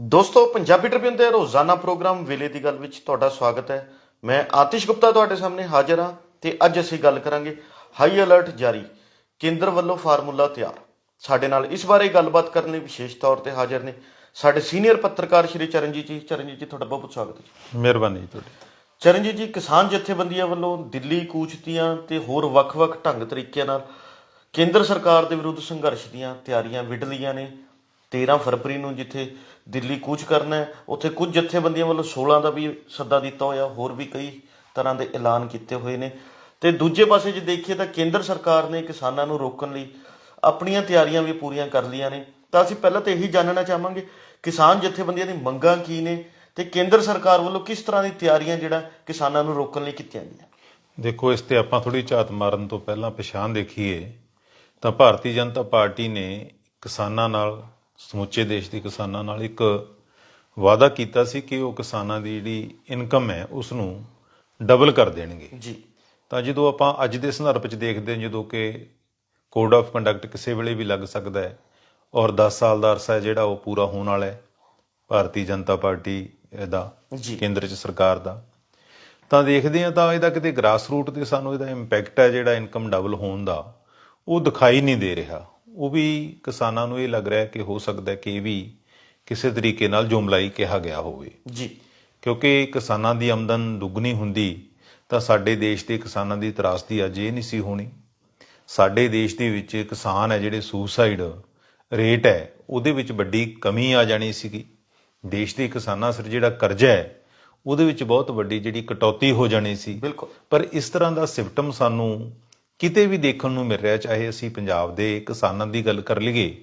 ਦੋਸਤੋ ਪੰਜਾਬੀ ਟ੍ਰਿਬਿਊਨ ਦੇ ਰੋਜ਼ਾਨਾ ਪ੍ਰੋਗਰਾਮ ਵੇਲੇ ਦੀ ਗੱਲ ਵਿੱਚ ਤੁਹਾਡਾ ਸਵਾਗਤ ਹੈ। ਮੈਂ ਆਤਿਸ਼ ਗੁਪਤਾ ਤੁਹਾਡੇ ਸਾਹਮਣੇ ਹਾਜ਼ਰ ਹਾਂ ਤੇ ਅੱਜ ਅਸੀਂ ਗੱਲ ਕਰਾਂਗੇ ਹਾਈ ਅਲਰਟ ਜਾਰੀ ਕੇਂਦਰ ਵੱਲੋਂ ਫਾਰਮੂਲਾ ਤਿਆਰ। ਸਾਡੇ ਨਾਲ ਇਸ ਬਾਰੇ ਗੱਲਬਾਤ ਕਰਨ ਲਈ ਵਿਸ਼ੇਸ਼ ਤੌਰ ਤੇ ਹਾਜ਼ਰ ਨੇ ਸਾਡੇ ਸੀਨੀਅਰ ਪੱਤਰਕਾਰ ਸ਼੍ਰੀ ਚਰਨਜੀਤ ਜੀ। ਚਰਨਜੀਤ ਜੀ ਤੁਹਾਡਾ ਬਹੁਤ ਸਵਾਗਤ ਹੈ। ਮਿਹਰਬਾਨੀ ਜੀ ਤੁਹਾਡੀ। ਚਰਨਜੀਤ ਜੀ ਕਿਸਾਨ ਜਥੇਬੰਦੀਆਂ ਵੱਲੋਂ ਦਿੱਲੀ ਕੂਚ ਦੀਆਂ ਤੇ ਹੋਰ ਵੱਖ-ਵੱਖ ਢੰਗ ਤਰੀਕਿਆਂ ਨਾਲ ਕੇਂਦਰ ਸਰਕਾਰ ਦੇ ਵਿਰੁੱਧ ਸੰਘਰਸ਼ ਦੀਆਂ ਤਿਆਰੀਆਂ ਵਿੱਢ ਲਈਆਂ ਨੇ। 13 ਫਰਵਰੀ ਨੂੰ ਜਿੱਥੇ ਦਿੱਲੀ ਕੂਚ ਕਰਨਾ ਹੈ, ਉੱਥੇ ਕੁਝ ਜਥੇਬੰਦੀਆਂ ਵੱਲੋਂ 16 ਦਾ ਵੀ ਸੱਦਾ ਦਿੱਤਾ ਹੋਇਆ, ਹੋਰ ਵੀ ਕਈ ਤਰ੍ਹਾਂ ਦੇ ਐਲਾਨ ਕੀਤੇ ਹੋਏ ਨੇ। ਤੇ ਦੂਜੇ ਪਾਸੇ ਜੇ ਦੇਖੀਏ ਤਾਂ ਕੇਂਦਰ ਸਰਕਾਰ ਨੇ ਕਿਸਾਨਾਂ ਨੂੰ ਰੋਕਣ ਲਈ ਆਪਣੀਆਂ ਤਿਆਰੀਆਂ ਵੀ ਪੂਰੀਆਂ ਕਰ ਲਈਆਂ ਨੇ। ਤਾਂ ਅਸੀਂ ਪਹਿਲਾਂ ਤਾਂ ਇਹੀ ਜਾਣਨਾ ਚਾਹਾਂਗੇ, ਕਿਸਾਨ ਜਥੇਬੰਦੀਆਂ ਦੀ ਮੰਗਾਂ ਕੀ ਨੇ ਤੇ ਕੇਂਦਰ ਸਰਕਾਰ ਵੱਲੋਂ ਕਿਸ ਤਰ੍ਹਾਂ ਦੀ ਤਿਆਰੀਆਂ ਜਿਹੜਾ ਕਿਸਾਨਾਂ ਨੂੰ ਰੋਕਣ ਲਈ ਕੀਤੀਆਂ ਗਈਆਂ? ਦੇਖੋ, ਇਸ ਤੇ ਆਪਾਂ ਥੋੜੀ ਝਾਤ ਮਾਰਨ ਤੋਂ ਪਹਿਲਾਂ ਪਛਾਣ ਦੇਖੀਏ ਤਾਂ ਭਾਰਤੀ ਜਨਤਾ ਪਾਰਟੀ ਨੇ ਕਿਸਾਨਾਂ ਨਾਲ ਸਮੁੱਚੇ ਦੇਸ਼ ਦੇ ਕਿਸਾਨਾਂ ਨਾਲ ਇੱਕ ਵਾਅਦਾ ਕੀਤਾ ਸੀ ਕਿ ਉਹ ਕਿਸਾਨਾਂ ਦੀ ਜਿਹੜੀ ਇਨਕਮ ਹੈ ਉਸ ਨੂੰ ਡਬਲ ਕਰ ਦੇਣਗੇ। ਜੀ। ਤਾਂ ਜਦੋਂ ਆਪਾਂ ਅੱਜ ਦੇ ਸੰਦਰਭ ਵਿੱਚ ਦੇਖਦੇ ਹਾਂ ਜਦੋਂ ਕਿ ਕੋਡ ਆਫ ਕੰਡਕਟ ਕਿਸੇ ਵੇਲੇ ਵੀ ਲੱਗ ਸਕਦਾ ਹੈ ਔਰ 10 ਸਾਲ ਦਾ ਅਰਸਾ ਜਿਹੜਾ ਉਹ ਪੂਰਾ ਹੋਣ ਵਾਲਾ ਹੈ ਭਾਰਤੀ ਜਨਤਾ ਪਾਰਟੀ ਦਾ ਜੀ। ਕੇਂਦਰ 'ਚ ਸਰਕਾਰ ਦਾ। ਤਾਂ ਦੇਖਦੇ ਹਾਂ ਤਾਂ ਇਹਦਾ ਕਿਤੇ ਗ੍ਰਾਸ ਰੂਟ ਤੇ ਸਾਨੂੰ ਇਹਦਾ ਇੰਪੈਕਟ ਹੈ ਜਿਹੜਾ ਇਨਕਮ ਡਬਲ ਹੋਣ ਦਾ ਉਹ ਦਿਖਾਈ ਨਹੀਂ ਦੇ ਰਿਹਾ। ਉਹ ਵੀ ਕਿਸਾਨਾਂ ਨੂੰ ਇਹ ਲੱਗ ਰਿਹਾ ਕਿ ਹੋ ਸਕਦਾ ਹੈ ਕਿ ਇਹ ਵੀ ਕਿਸੇ ਤਰੀਕੇ ਨਾਲ ਜੁਮਲਾਈ ਕਿਹਾ ਗਿਆ ਹੋਵੇ। ਜੀ। ਕਿਉਂਕਿ ਕਿਸਾਨਾਂ ਦੀ ਆਮਦਨ ਦੁੱਗਣੀ ਹੁੰਦੀ ਤਾਂ ਸਾਡੇ ਦੇਸ਼ ਦੇ ਕਿਸਾਨਾਂ ਦੀ ਤਰਾਸਦੀ ਅੱਜ ਇਹ ਨਹੀਂ ਸੀ ਹੋਣੀ। ਸਾਡੇ ਦੇਸ਼ ਦੇ ਵਿੱਚ ਕਿਸਾਨ ਹੈ ਜਿਹੜੇ ਸੁਸਾਈਡ ਰੇਟ ਹੈ ਉਹਦੇ ਵਿੱਚ ਵੱਡੀ ਕਮੀ ਆ ਜਾਣੀ ਸੀਗੀ। ਦੇਸ਼ ਦੇ ਕਿਸਾਨਾਂ ਸਿਰ ਜਿਹੜਾ ਕਰਜ਼ਾ ਹੈ ਉਹਦੇ ਵਿੱਚ ਬਹੁਤ ਵੱਡੀ ਜਿਹੜੀ ਕਟੌਤੀ ਹੋ ਜਾਣੀ ਸੀ। ਬਿਲਕੁਲ। ਪਰ ਇਸ ਤਰ੍ਹਾਂ ਦਾ ਸਿਮਟਮ ਸਾਨੂੰ ਕਿਤੇ ਵੀ ਦੇਖਣ ਨੂੰ ਮਿਲ ਰਿਹਾ ਚਾਹੇ ਅਸੀਂ ਪੰਜਾਬ ਦੇ ਕਿਸਾਨਾਂ ਦੀ ਗੱਲ ਕਰ ਲਈਏ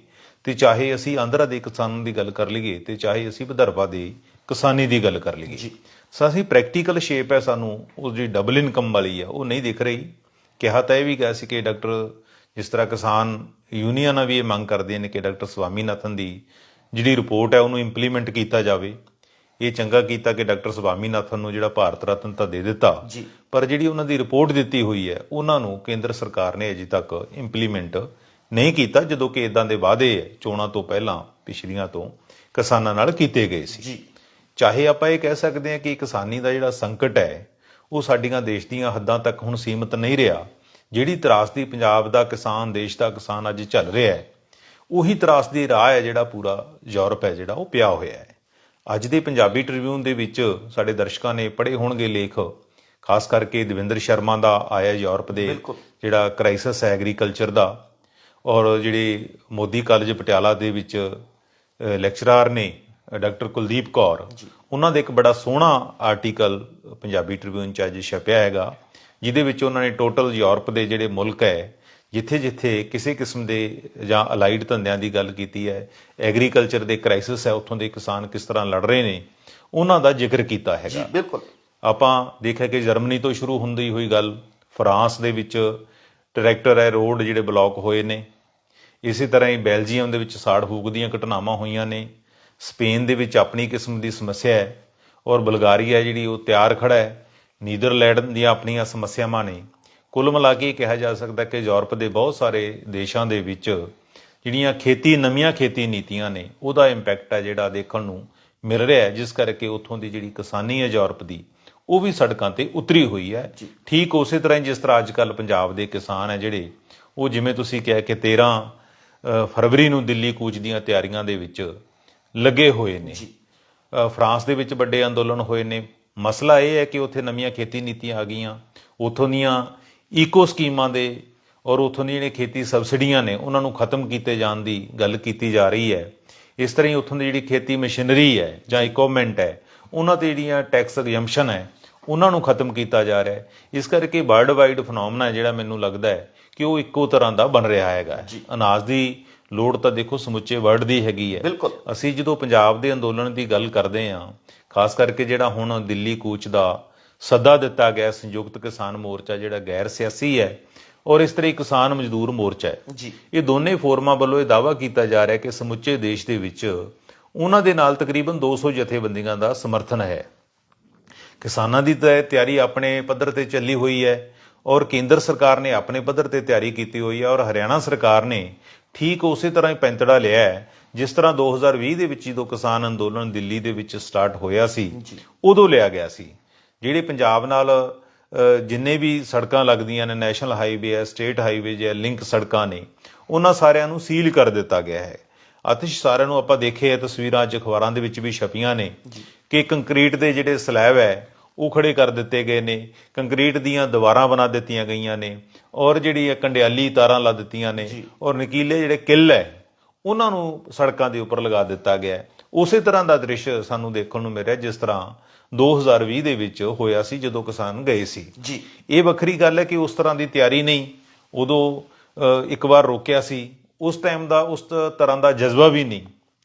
ਤੇ ਚਾਹੇ ਅਸੀਂ ਆਂਧਰਾ ਦੇ ਕਿਸਾਨਾਂ ਦੀ ਗੱਲ ਕਰ ਲਈਏ ਤੇ ਚਾਹੇ ਅਸੀਂ ਵਿਦਰਭਾ ਦੇ ਕਿਸਾਨੀ ਦੀ ਗੱਲ ਕਰ ਲਈਏ। ਸੋ ਅਸੀਂ ਪ੍ਰੈਕਟੀਕਲ ਸ਼ੇਪ ਹੈ ਸਾਨੂੰ ਉਹ ਜਿਹੜੀ ਡਬਲ ਇਨਕਮ ਵਾਲੀ ਆ ਉਹ ਨਹੀਂ ਦਿਖ ਰਹੀ। ਕਿਹਾ ਤਾਂ ਇਹ ਵੀ ਗਿਆ ਸੀ ਕਿ ਡਾਕਟਰ ਜਿਸ ਤਰ੍ਹਾਂ ਕਿਸਾਨ ਯੂਨੀਅਨਾਂ ਵੀ ਇਹ ਮੰਗ ਕਰਦੇ ਨੇ ਕਿ ਡਾਕਟਰ ਸਵਾਮੀਨਾਥਨ ਦੀ ਜਿਹੜੀ ਰਿਪੋਰਟ ਹੈ ਉਹਨੂੰ ਇੰਪਲੀਮੈਂਟ ਕੀਤਾ ਜਾਵੇ। ਇਹ ਚੰਗਾ ਕੀਤਾ ਕਿ ਡਾਕਟਰ ਸਵਾਮੀਨਾਥਨ ਨੂੰ ਜਿਹੜਾ ਭਾਰਤ ਰਤਨ ਤਾਂ ਦੇ ਦਿੱਤਾ। ਜੀ। ਪਰ ਜਿਹੜੀ ਉਹਨਾਂ ਦੀ ਰਿਪੋਰਟ ਦਿੱਤੀ ਹੋਈ ਹੈ ਉਹਨਾਂ ਨੂੰ ਕੇਂਦਰ ਸਰਕਾਰ ਨੇ ਅਜੇ ਤੱਕ ਇੰਪਲੀਮੈਂਟ ਨਹੀਂ ਕੀਤਾ ਜਦੋਂ ਕਿ ਇਦਾਂ ਦੇ ਵਾਅਦੇ ਚੋਣਾਂ ਤੋਂ ਪਹਿਲਾਂ ਪਿਛਲੀਆਂ ਤੋਂ ਕਿਸਾਨਾਂ ਨਾਲ ਕੀਤੇ ਗਏ ਸੀ। ਜੀ। ਚਾਹੇ ਆਪਾਂ ਇਹ ਕਹਿ ਸਕਦੇ ਹਾਂ ਕਿ ਕਿਸਾਨੀ ਦਾ ਜਿਹੜਾ ਸੰਕਟ ਹੈ ਉਹ ਸਾਡੀਆਂ ਦੇਸ਼ ਦੀਆਂ ਹੱਦਾਂ ਤੱਕ ਹੁਣ ਸੀਮਿਤ ਨਹੀਂ ਰਿਹਾ। ਜਿਹੜੀ ਤਰਾਸਦੀ ਪੰਜਾਬ ਦਾ ਕਿਸਾਨ ਦੇਸ਼ ਦਾ ਕਿਸਾਨ ਅੱਜ ਚੱਲ ਰਿਹਾ ਹੈ ਉਹੀ ਤਰਾਸਦੀ ਰਾਹ ਹੈ ਜਿਹੜਾ ਪੂਰਾ ਯੂਰਪ ਹੈ ਜਿਹੜਾ ਉਹ ਪਿਆ ਹੋਇਆ ਹੈ। ਅੱਜ ਦੇ ਪੰਜਾਬੀ ਟ੍ਰਿਬਿਊਨ ਦੇ ਵਿੱਚ ਸਾਡੇ ਦਰਸ਼ਕਾਂ ਨੇ ਪੜ੍ਹੇ ਹੋਣਗੇ ਲੇਖ ਖਾਸ ਕਰਕੇ ਦਵਿੰਦਰ ਸ਼ਰਮਾ ਦਾ ਆਇਆ ਯੂਰਪ ਦੇ। ਜਿਹੜਾ ਕ੍ਰਾਈਸਿਸ ਹੈ ਐਗਰੀਕਲਚਰ ਦਾ ਔਰ ਜਿਹੜੇ ਮੋਦੀ ਕਾਲਜ ਪਟਿਆਲਾ ਦੇ ਵਿੱਚ ਲੈਕਚਰਾਰ ਨੇ ਡਾਕਟਰ ਕੁਲਦੀਪ ਕੌਰ ਉਹਨਾਂ ਦਾ ਇੱਕ ਬੜਾ ਸੋਹਣਾ ਆਰਟੀਕਲ ਪੰਜਾਬੀ ਟ੍ਰਿਬਿਊਨ ਚ ਅੱਜ ਛਪਿਆ ਹੈਗਾ ਜਿਹਦੇ ਵਿੱਚ ਉਹਨਾਂ ਨੇ ਟੋਟਲ ਯੂਰਪ ਦੇ ਜਿਹੜੇ ਮੁਲਕ ਹੈ ਜਿੱਥੇ-ਜਿੱਥੇ ਕਿਸੇ ਕਿਸਮ ਦੇ ਜਾਂ ਅਲਾਈਡ ਧੰਦਿਆਂ ਦੀ ਗੱਲ ਕੀਤੀ ਹੈ ਐਗਰੀਕਲਚਰ ਦੇ ਕ੍ਰਾਈਸਿਸ ਹੈ ਉੱਥੋਂ ਦੇ ਕਿਸਾਨ ਕਿਸ ਤਰ੍ਹਾਂ ਲੜ ਰਹੇ ਨੇ ਉਹਨਾਂ ਦਾ ਜ਼ਿਕਰ ਕੀਤਾ ਜੀ ਹੈਗਾ ਬਿਲਕੁਲ। ਆਪਾਂ ਦੇਖਿਆ ਕਿ ਜਰਮਨੀ ਤੋਂ ਸ਼ੁਰੂ ਹੁੰਦੀ ਹੋਈ ਗੱਲ ਫਰਾਂਸ ਦੇ ਵਿੱਚ ਟਰੈਕਟਰ ਹੈ ਰੋਡ ਜਿਹੜੇ ਬਲੌਕ ਹੋਏ ਨੇ। ਇਸੇ ਤਰ੍ਹਾਂ ਹੀ ਬੈਲਜੀਅਮ ਦੇ ਵਿੱਚ ਸਾੜ ਫੂਕ ਦੀਆਂ ਘਟਨਾਵਾਂ ਹੋਈਆਂ ਨੇ। ਸਪੇਨ ਦੇ ਵਿੱਚ ਆਪਣੀ ਕਿਸਮ ਦੀ ਸਮੱਸਿਆ ਹੈ ਔਰ ਬਲਗਾਰੀਆ ਜਿਹੜੀ ਉਹ ਤਿਆਰ ਖੜਾ ਹੈ ਨੀਦਰਲੈਂਡ ਦੀਆਂ ਆਪਣੀਆਂ ਸਮੱਸਿਆਵਾਂ ਨੇ। ਕੁੱਲ ਮਿਲਾ ਕੇ ਕਿਹਾ ਜਾ ਸਕਦਾ ਕਿ ਯੂਰਪ ਦੇ ਬਹੁਤ ਸਾਰੇ ਦੇਸ਼ਾਂ ਦੇ ਵਿੱਚ ਜਿਹੜੀਆਂ ਖੇਤੀ ਨਵੀਆਂ ਖੇਤੀ ਨੀਤੀਆਂ ਨੇ ਉਹਦਾ ਇੰਪੈਕਟ ਹੈ ਜਿਹੜਾ ਦੇਖਣ ਨੂੰ ਮਿਲ ਰਿਹਾ ਹੈ ਜਿਸ ਕਰਕੇ ਉੱਥੋਂ ਦੀ ਜਿਹੜੀ ਕਿਸਾਨੀ ਹੈ ਯੂਰਪ ਦੀ ਉਹ ਵੀ ਸੜਕਾਂ ਤੇ ਉਤਰੀ ਹੋਈ ਹੈ। ਠੀਕ ਉਸੇ ਤਰ੍ਹਾਂ ਹੀ ਜਿਸ ਤਰ੍ਹਾਂ ਅੱਜ ਕੱਲ ਪੰਜਾਬ ਦੇ ਕਿਸਾਨ ਹੈ ਜਿਹੜੇ ਉਹ ਜਿਵੇਂ ਤੁਸੀਂ ਕਿਹਾ ਕਿ 13 ਅ, ਫਰਵਰੀ ਨੂੰ ਦਿੱਲੀ ਕੂਚ ਦੀਆਂ ਤਿਆਰੀਆਂ ਦੇ ਵਿੱਚ ਲੱਗੇ ਹੋਏ ਨੇ। ਫਰਾਂਸ ਦੇ ਵਿੱਚ ਵੱਡੇ ਅੰਦੋਲਨ ਹੋਏ ਨੇ। ਮਸਲਾ ਇਹ ਹੈ ਕਿ ਉੱਥੇ ਨਵੀਆਂ ਖੇਤੀ ਨੀਤੀਆਂ ਆ ਗਈਆਂ। ਉੱਥੋਂ ਦੀਆਂ ਈਕੋ ਸਕੀਮਾਂ ਦੇ ਔਰ ਉੱਥੋਂ ਦੀਆਂ ਜਿਹੜੀਆਂ ਖੇਤੀ ਸਬਸਿਡੀਆਂ ਨੇ ਉਹਨਾਂ ਨੂੰ ਖਤਮ ਕੀਤੇ ਜਾਣ ਦੀ ਗੱਲ ਕੀਤੀ ਜਾ ਰਹੀ ਹੈ। ਇਸ ਤਰ੍ਹਾਂ ਹੀ ਉੱਥੋਂ ਦੀ ਜਿਹੜੀ ਖੇਤੀ ਮਸ਼ੀਨਰੀ ਹੈ ਜਾਂ ਇਕਵਿਪਮੈਂਟ ਹੈ ਉਹਨਾਂ ਤੇ ਜਿਹੜੀਆਂ ਟੈਕਸ ਐਗਜ਼ੈਂਪਸ਼ਨ ਹੈ ਉਹਨਾਂ ਨੂੰ ਖਤਮ ਕੀਤਾ ਜਾ ਰਿਹਾ ਹੈ। ਇਸ ਕਰਕੇ ਵਰਲਡ ਵਾਈਡ ਫਨੋਮਨਾ ਹੈ ਜਿਹੜਾ ਮੈਨੂੰ ਲੱਗਦਾ ਹੈ ਕਿ ਉਹ ਇੱਕੋ ਤਰ੍ਹਾਂ ਦਾ ਬਣ ਰਿਹਾ ਹੈਗਾ ਅਨਾਜ ਦੀ ਲੋੜ ਤਾਂ ਦੇਖੋ ਸਮੁੱਚੇ ਵਰਲਡ ਦੀ ਹੈਗੀ ਹੈ। ਬਿਲਕੁਲ। ਅਸੀਂ ਜਦੋਂ ਪੰਜਾਬ ਦੇ ਅੰਦੋਲਨ ਦੀ ਗੱਲ ਕਰਦੇ ਹਾਂ ਖਾਸ ਕਰਕੇ ਜਿਹੜਾ ਹੁਣ ਦਿੱਲੀ ਕੂਚ ਦਾ ਸੱਦਾ ਦਿੱਤਾ ਗਿਆ ਸੰਯੁਕਤ ਕਿਸਾਨ ਮੋਰਚਾ ਜਿਹੜਾ ਗੈਰ ਸਿਆਸੀ ਹੈ ਔਰ ਇਸ ਤਰ੍ਹਾਂ ਕਿਸਾਨ ਮਜ਼ਦੂਰ ਮੋਰਚਾ ਹੈ। ਜੀ। ਇਹ ਦੋਨੇ ਫੋਰਮਾਂ ਵੱਲੋਂ ਇਹ ਦਾਵਾ ਕੀਤਾ ਜਾ ਰਿਹਾ ਕਿ ਸਮੁੱਚੇ ਦੇਸ਼ ਦੇ ਵਿੱਚ ਉਹਨਾਂ ਦੇ ਨਾਲ ਤਕਰੀਬਨ 200 ਜਥੇਬੰਦੀਆਂ ਦਾ ਸਮਰਥਨ ਹੈ। ਕਿਸਾਨਾਂ ਦੀ ਤਾਂ ਤਿਆਰੀ ਆਪਣੇ ਪੱਧਰ ਤੇ ਚੱਲੀ ਹੋਈ ਹੈ ਔਰ ਕੇਂਦਰ ਸਰਕਾਰ ਨੇ ਆਪਣੇ ਪੱਧਰ ਤੇ ਤਿਆਰੀ ਕੀਤੀ ਹੋਈ ਹੈ ਔਰ ਹਰਿਆਣਾ ਸਰਕਾਰ ਨੇ ਠੀਕ ਉਸੇ ਤਰ੍ਹਾਂ ਹੀ ਪੈਂਤੜਾ ਲਿਆ ਹੈ ਜਿਸ ਤਰ੍ਹਾਂ 2020 ਦੇ ਵਿੱਚ ਜਦੋਂ ਕਿਸਾਨ ਅੰਦੋਲਨ ਦਿੱਲੀ ਦੇ ਵਿੱਚ ਸਟਾਰਟ ਹੋਇਆ ਸੀ ਉਦੋਂ ਲਿਆ ਗਿਆ ਸੀ। ਜਿਹੜੇ ਪੰਜਾਬ ਨਾਲ ਜਿੰਨੇ ਵੀ ਸੜਕਾਂ ਲੱਗਦੀਆਂ ਨੇ ਨੈਸ਼ਨਲ ਹਾਈਵੇ ਹੈ ਸਟੇਟ ਹਾਈਵੇ ਜਾਂ ਲਿੰਕ ਸੜਕਾਂ ਨੇ ਉਹਨਾਂ ਸਾਰਿਆਂ ਨੂੰ ਸੀਲ ਕਰ ਦਿੱਤਾ ਗਿਆ ਹੈ। ਆਤਿਸ਼ ਸਾਰਿਆਂ ਨੂੰ ਆਪਾਂ ਦੇਖੇ ਆ ਤਸਵੀਰਾਂ ਅੱਜ ਅਖਬਾਰਾਂ ਦੇ ਵਿੱਚ ਵੀ ਛਪੀਆਂ ਨੇ ਕਿ ਕੰਕਰੀਟ ਦੇ ਜਿਹੜੇ ਸਲੈਬ ਹੈ ਉਹ ਖੜੇ ਕਰ ਦਿੱਤੇ ਗਏ ਨੇ। ਕੰਕਰੀਟ ਦੀਆਂ ਦੀਵਾਰਾਂ ਬਣਾ ਦਿੱਤੀਆਂ ਗਈਆਂ ਨੇ ਔਰ ਜਿਹੜੀ ਇਹ ਕੰਡਿਆਲੀ ਤਾਰਾਂ ਲਾ ਦਿੱਤੀਆਂ ਨੇ ਔਰ ਨਕੀਲੇ ਜਿਹੜੇ ਕਿੱਲ ਹੈ ਉਹਨਾਂ ਨੂੰ ਸੜਕਾਂ ਦੇ ਉੱਪਰ ਲਗਾ ਦਿੱਤਾ ਗਿਆ ਹੈ। ਉਸੇ ਤਰ੍ਹਾਂ ਦਾ ਦ੍ਰਿਸ਼ ਸਾਨੂੰ ਦੇਖਣ ਨੂੰ ਮਿਲਿਆ ਜਿਸ ਤਰ੍ਹਾਂ 2020 ਦੇ ਵਿੱਚ ਹੋਇਆ ਸੀ ਜਦੋਂ ਕਿਸਾਨ ਗਏ ਸੀ। ਜੀ। ਇਹ ਵੱਖਰੀ ਗੱਲ ਹੈ ਕਿ ਉਸ ਤਰ੍ਹਾਂ ਦੀ ਤਿਆਰੀ ਨਹੀਂ ਉਦੋਂ ਇੱਕ ਵਾਰ ਰੋਕਿਆ ਸੀ। ਉਸ ਟਾਈਮ ਦਾ ਉਸ ਤਰ੍ਹਾਂ ਦਾ ਜਜ਼ਬਾ ਵੀ ਨਹੀਂ।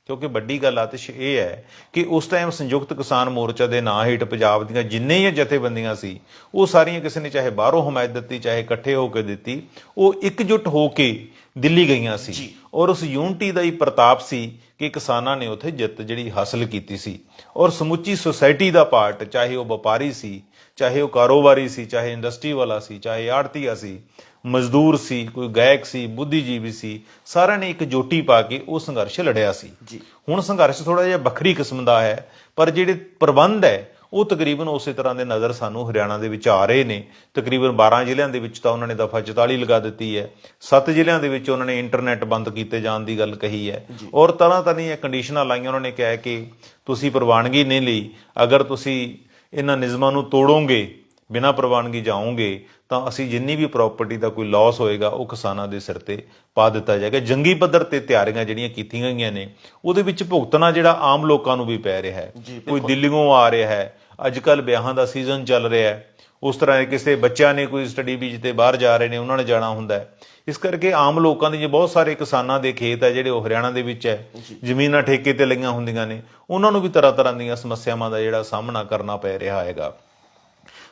ਕਿਉਂਕਿ ਵੱਡੀ ਗੱਲ ਆਤਿਸ਼ ਇਹ ਹੈ ਕਿ ਉਸ ਟਾਈਮ ਸੰਯੁਕਤ ਕਿਸਾਨ ਮੋਰਚਾ ਦੇ ਨਾਂ ਹੇਠ ਪੰਜਾਬ ਦੀਆਂ ਜਿੰਨੇ ਹੀ ਜਥੇਬੰਦੀਆਂ ਸੀ ਉਹ ਸਾਰੀਆਂ ਕਿਸੇ ਨੇ ਚਾਹੇ ਬਾਹਰੋਂ ਹਮਾਇਤ ਦਿੱਤੀ ਚਾਹੇ ਇਕੱਠੇ ਹੋ ਕੇ ਦਿੱਤੀ ਉਹ ਇਕਜੁੱਟ ਹੋ ਕੇ ਦਿੱਲੀ ਗਈਆਂ ਸੀ। ਔਰ ਉਸ ਯੂਨਿਟੀ ਦਾ ਹੀ ਪ੍ਰਤਾਪ ਸੀ ਕਿ ਕਿਸਾਨਾਂ ਨੇ ਉੱਥੇ ਜਿੱਤ ਜਿਹੜੀ ਹਾਸਲ ਕੀਤੀ ਸੀ। ਔਰ ਸਮੁੱਚੀ ਸੁਸਾਇਟੀ ਦਾ ਪਾਰਟ ਚਾਹੇ ਉਹ ਵਪਾਰੀ ਸੀ ਚਾਹੇ ਉਹ ਕਾਰੋਬਾਰੀ ਸੀ ਚਾਹੇ ਇੰਡਸਟਰੀ ਵਾਲਾ ਸੀ ਚਾਹੇ ਆੜਤੀਆ ਸੀ ਮਜ਼ਦੂਰ ਸੀ ਕੋਈ ਗਾਇਕ ਸੀ ਬੁੱਧੀਜੀਵੀ ਸੀ ਸਾਰਿਆਂ ਨੇ ਇੱਕ ਜੋਟੀ ਪਾ ਕੇ ਉਹ ਸੰਘਰਸ਼ ਲੜਿਆ ਸੀ। ਜੀ। ਹੁਣ ਸੰਘਰਸ਼ ਥੋੜਾ ਜਿਹਾ ਵੱਖਰੀ ਕਿਸਮ ਦਾ ਹੈ ਪਰ ਜਿਹੜੇ ਪ੍ਰਬੰਧ ਹੈ ਉਹ ਤਕਰੀਬਨ ਉਸੇ ਤਰ੍ਹਾਂ ਦੇ ਨਜ਼ਰ ਸਾਨੂੰ ਹਰਿਆਣਾ ਦੇ ਵਿੱਚ ਆ ਰਹੇ ਨੇ। ਤਕਰੀਬਨ 12 ਜ਼ਿਲ੍ਹਿਆਂ ਦੇ ਵਿੱਚ ਤਾਂ ਉਹਨਾਂ ਨੇ ਦਫਾ 44 ਲਗਾ ਦਿੱਤੀ ਹੈ। 7 ਜ਼ਿਲ੍ਹਿਆਂ ਦੇ ਵਿੱਚ ਉਹਨਾਂ ਨੇ ਇੰਟਰਨੈਟ ਬੰਦ ਕੀਤੇ ਜਾਣ ਦੀ ਗੱਲ ਕਹੀ ਹੈ। ਔਰ ਤਰ੍ਹਾਂ ਤਰ੍ਹਾਂ ਦੀਆਂ ਕੰਡੀਸ਼ਨਾਂ ਲਾਈਆਂ ਉਹਨਾਂ ਨੇ ਕਿਹਾ ਕਿ ਤੁਸੀਂ ਪ੍ਰਵਾਨਗੀ ਨਹੀਂ ਲਈ ਅਗਰ ਤੁਸੀਂ ਇਹਨਾਂ ਨਿਯਮਾਂ ਨੂੰ ਤੋੜੋਗੇ ਬਿਨਾਂ ਪ੍ਰਵਾਨਗੀ ਜਾਓਗੇ ਤਾਂ ਅਸੀਂ ਜਿੰਨੀ ਵੀ ਪ੍ਰਾਪਰਟੀ ਦਾ ਕੋਈ ਲਾਸ ਹੋਏਗਾ ਉਹ ਕਿਸਾਨਾਂ ਦੇ ਸਿਰ ਤੇ ਪਾ ਦਿੱਤਾ ਜਾਏਗਾ। ਜੰਗੀ ਪੱਧਰ ਤੇ ਤਿਆਰੀਆਂ ਜਿਹੜੀਆਂ ਕੀਤੀਆਂ ਗਈਆਂ ਨੇ ਉਹਦੇ ਵਿੱਚ ਭੁਗਤਣਾ ਜਿਹੜਾ ਆਮ ਲੋਕਾਂ ਨੂੰ ਵੀ ਪੈ ਰਿਹਾ ਹੈ। ਕੋਈ ਦਿੱਲੀੋਂ ਆ ਰਿਹਾ ਹੈ ਅੱਜ ਕੱਲ ਵਿਆਹਾਂ ਦਾ ਸੀਜ਼ਨ ਚੱਲ ਰਿਹਾ ਹੈ। ਉਸ ਤਰ੍ਹਾਂ ਦੇ ਕਿਸੇ ਬੱਚਿਆਂ ਨੇ ਕੋਈ ਸਟੱਡੀ ਵੀਜ਼ ਤੇ ਬਾਹਰ ਜਾ ਰਹੇ ਨੇ ਉਹਨਾਂ ਨੇ ਜਾਣਾ ਹੁੰਦਾ ਹੈ। ਇਸ ਕਰਕੇ ਆਮ ਲੋਕਾਂ ਦੇ ਜੇ ਬਹੁਤ ਸਾਰੇ ਕਿਸਾਨਾਂ ਦੇ ਖੇਤ ਹੈ ਜਿਹੜੇ ਉਹ ਹਰਿਆਣਾ ਦੇ ਵਿੱਚ ਹੈ ਜ਼ਮੀਨਾਂ ਠੇਕੇ ਤੇ ਲਈਆਂ ਹੁੰਦੀਆਂ ਨੇ ਉਹਨਾਂ ਨੂੰ ਵੀ ਤਰ੍ਹਾਂ ਤਰ੍ਹਾਂ ਦੀਆਂ ਸਮੱਸਿਆਵਾਂ ਦਾ ਜਿਹੜਾ ਸਾਹਮਣਾ ਕਰਨਾ ਪੈ ਰਿਹਾ ਹੈਗਾ।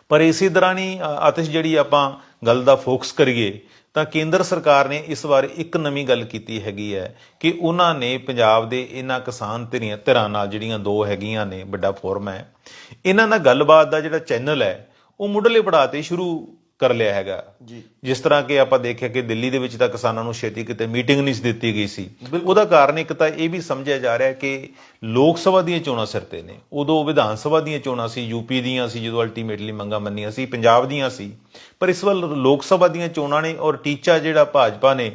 ਪਰ ਇਸੇ ਤਰ੍ਹਾਂ ਨਹੀਂ ਅ, ਆਤਿਸ਼ ਜਿਹੜੀ ਆਪਾਂ ਗੱਲ ਦਾ ਫੋਕਸ ਕਰੀਏ ਤਾਂ ਕੇਂਦਰ ਸਰਕਾਰ ਨੇ ਇਸ ਵਾਰ ਇੱਕ ਨਵੀਂ ਗੱਲ ਕੀਤੀ ਹੈਗੀ ਹੈ ਕਿ ਉਹਨਾਂ ਨੇ ਪੰਜਾਬ ਦੇ ਇਹਨਾਂ ਕਿਸਾਨ ਧਿਰਾਂ ਧਿਰਾਂ ਨਾਲ ਜਿਹੜੀਆਂ ਦੋ ਹੈਗੀਆਂ ਨੇ ਵੱਡਾ ਫੋਰਮ ਹੈ ਇਹਨਾਂ ਨਾਲ ਗੱਲਬਾਤ ਦਾ ਜਿਹੜਾ ਚੈਨਲ ਹੈ ਉਹ ਮੁੱਢਲੇ ਪੜਾਅ ਤੇ ਸ਼ੁਰੂ ਕਰ ਲਿਆ ਹੈਗਾ। ਜੀ। ਜਿਸ ਤਰ੍ਹਾਂ ਕਿ ਆਪਾਂ ਦੇਖਿਆ ਕਿ ਦਿੱਲੀ ਦੇ ਵਿੱਚ ਤਾਂ ਕਿਸਾਨਾਂ ਨੂੰ ਛੇਤੀ ਕਿਤੇ ਮੀਟਿੰਗ ਨਹੀਂ ਦਿੱਤੀ ਗਈ ਸੀ। ਉਹਦਾ ਕਾਰਨ ਇੱਕ ਤਾਂ ਇਹ ਵੀ ਸਮਝਿਆ ਜਾ ਰਿਹਾ ਕਿ ਲੋਕ ਸਭਾ ਦੀਆਂ ਚੋਣਾਂ ਸਿਰ ਤੇ ਨੇ। ਉਦੋਂ ਵਿਧਾਨ ਸਭਾ ਦੀਆਂ ਚੋਣਾਂ ਸੀ ਯੂਪੀ ਦੀਆਂ ਸੀ ਜਦੋਂ ਅਲਟੀਮੇਟਲੀ ਮੰਗਾਂ ਮੰਨੀਆਂ ਸੀ ਪੰਜਾਬ ਦੀਆਂ ਸੀ। ਪਰ ਇਸ ਵੱਲ ਲੋਕ ਸਭਾ ਦੀਆਂ ਚੋਣਾਂ ਨੇ ਔਰ ਟੀਚਾ ਜਿਹੜਾ ਭਾਜਪਾ ਨੇ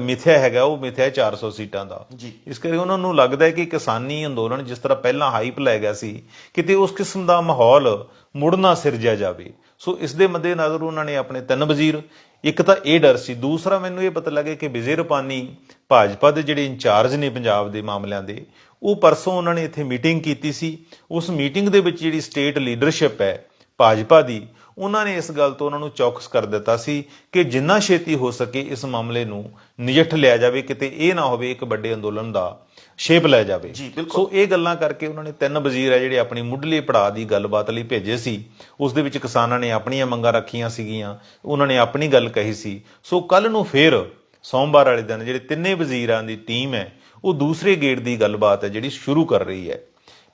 ਮਿਥਿਆ ਹੈਗਾ ਉਹ ਮਿਥਿਆ ਹੈ 400 ਸੀਟਾਂ ਦਾ। ਜੀ। ਇਸ ਕਰਕੇ ਉਹਨਾਂ ਨੂੰ ਲੱਗਦਾ ਹੈ ਕਿ ਕਿਸਾਨੀ ਅੰਦੋਲਨ ਜਿਸ ਤਰ੍ਹਾਂ ਪਹਿਲਾਂ ਹਾਈਪ ਲੈ ਗਿਆ ਸੀ ਕਿਤੇ ਉਸ ਕਿਸਮ ਦਾ ਮਾਹੌਲ ਮੁੜਨਾ ਸਿਰਜਿਆ ਜਾਵੇ। ਸੋ ਇਸ ਦੇ ਮੱਦੇ ਨਜ਼ਰ ਉਹਨਾਂ ਨੇ ਆਪਣੇ ਤਿੰਨ ਵਜ਼ੀਰ, ਇੱਕ ਤਾਂ ਇਹ ਡਰ ਸੀ, ਦੂਸਰਾ ਮੈਨੂੰ ਇਹ ਪਤਾ ਲੱਗਿਆ ਕਿ ਵਿਜੇ ਰੂਪਾਨੀ ਭਾਜਪਾ ਦੇ ਜਿਹੜੇ ਇੰਚਾਰਜ ਨੇ ਪੰਜਾਬ ਦੇ ਮਾਮਲਿਆਂ ਦੇ, ਉਹ ਪਰਸੋਂ ਉਹਨਾਂ ਨੇ ਇੱਥੇ ਮੀਟਿੰਗ ਕੀਤੀ ਸੀ। ਉਸ ਮੀਟਿੰਗ ਦੇ ਵਿੱਚ ਜਿਹੜੀ ਸਟੇਟ ਲੀਡਰਸ਼ਿਪ ਹੈ ਭਾਜਪਾ ਦੀ, ਉਹਨਾਂ ਨੇ ਇਸ ਗੱਲ ਤੋਂ ਉਹਨਾਂ ਨੂੰ ਚੌਕਸ ਕਰ ਦਿੱਤਾ ਸੀ ਕਿ ਜਿੰਨਾ ਛੇਤੀ ਹੋ ਸਕੇ ਇਸ ਮਾਮਲੇ ਨੂੰ ਨਜਿੱਠ ਲਿਆ ਜਾਵੇ, ਕਿਤੇ ਇਹ ਨਾ ਹੋਵੇ ਇੱਕ ਵੱਡੇ ਅੰਦੋਲਨ ਦਾ ਸ਼ੇਪ ਲੈ ਜਾਵੇ। ਜੀ, ਬਿਲਕੁਲ। ਸੋ ਇਹ ਗੱਲਾਂ ਕਰਕੇ ਉਹਨਾਂ ਨੇ ਤਿੰਨ ਵਜ਼ੀਰ ਹੈ ਜਿਹੜੇ ਆਪਣੀ ਮੁੱਢਲੀ ਪੜਾਅ ਦੀ ਗੱਲਬਾਤ ਲਈ ਭੇਜੇ ਸੀ। ਉਸ ਦੇ ਵਿੱਚ ਕਿਸਾਨਾਂ ਨੇ ਆਪਣੀਆਂ ਮੰਗਾਂ ਰੱਖੀਆਂ ਸੀਗੀਆਂ ਉਹਨਾਂ ਨੇ ਆਪਣੀ ਗੱਲ ਕਹੀ ਸੀ। ਸੋ ਕੱਲ ਨੂੰ ਫੇਰ ਸੋਮਵਾਰ ਵਾਲੇ ਦਿਨ ਜਿਹੜੇ ਤਿੰਨੇ ਵਜ਼ੀਰਾਂ ਦੀ ਟੀਮ ਹੈ ਉਹ ਦੂਸਰੇ ਗੇੜ ਦੀ ਗੱਲਬਾਤ ਹੈ ਜਿਹੜੀ ਸ਼ੁਰੂ ਕਰ ਰਹੀ ਹੈ।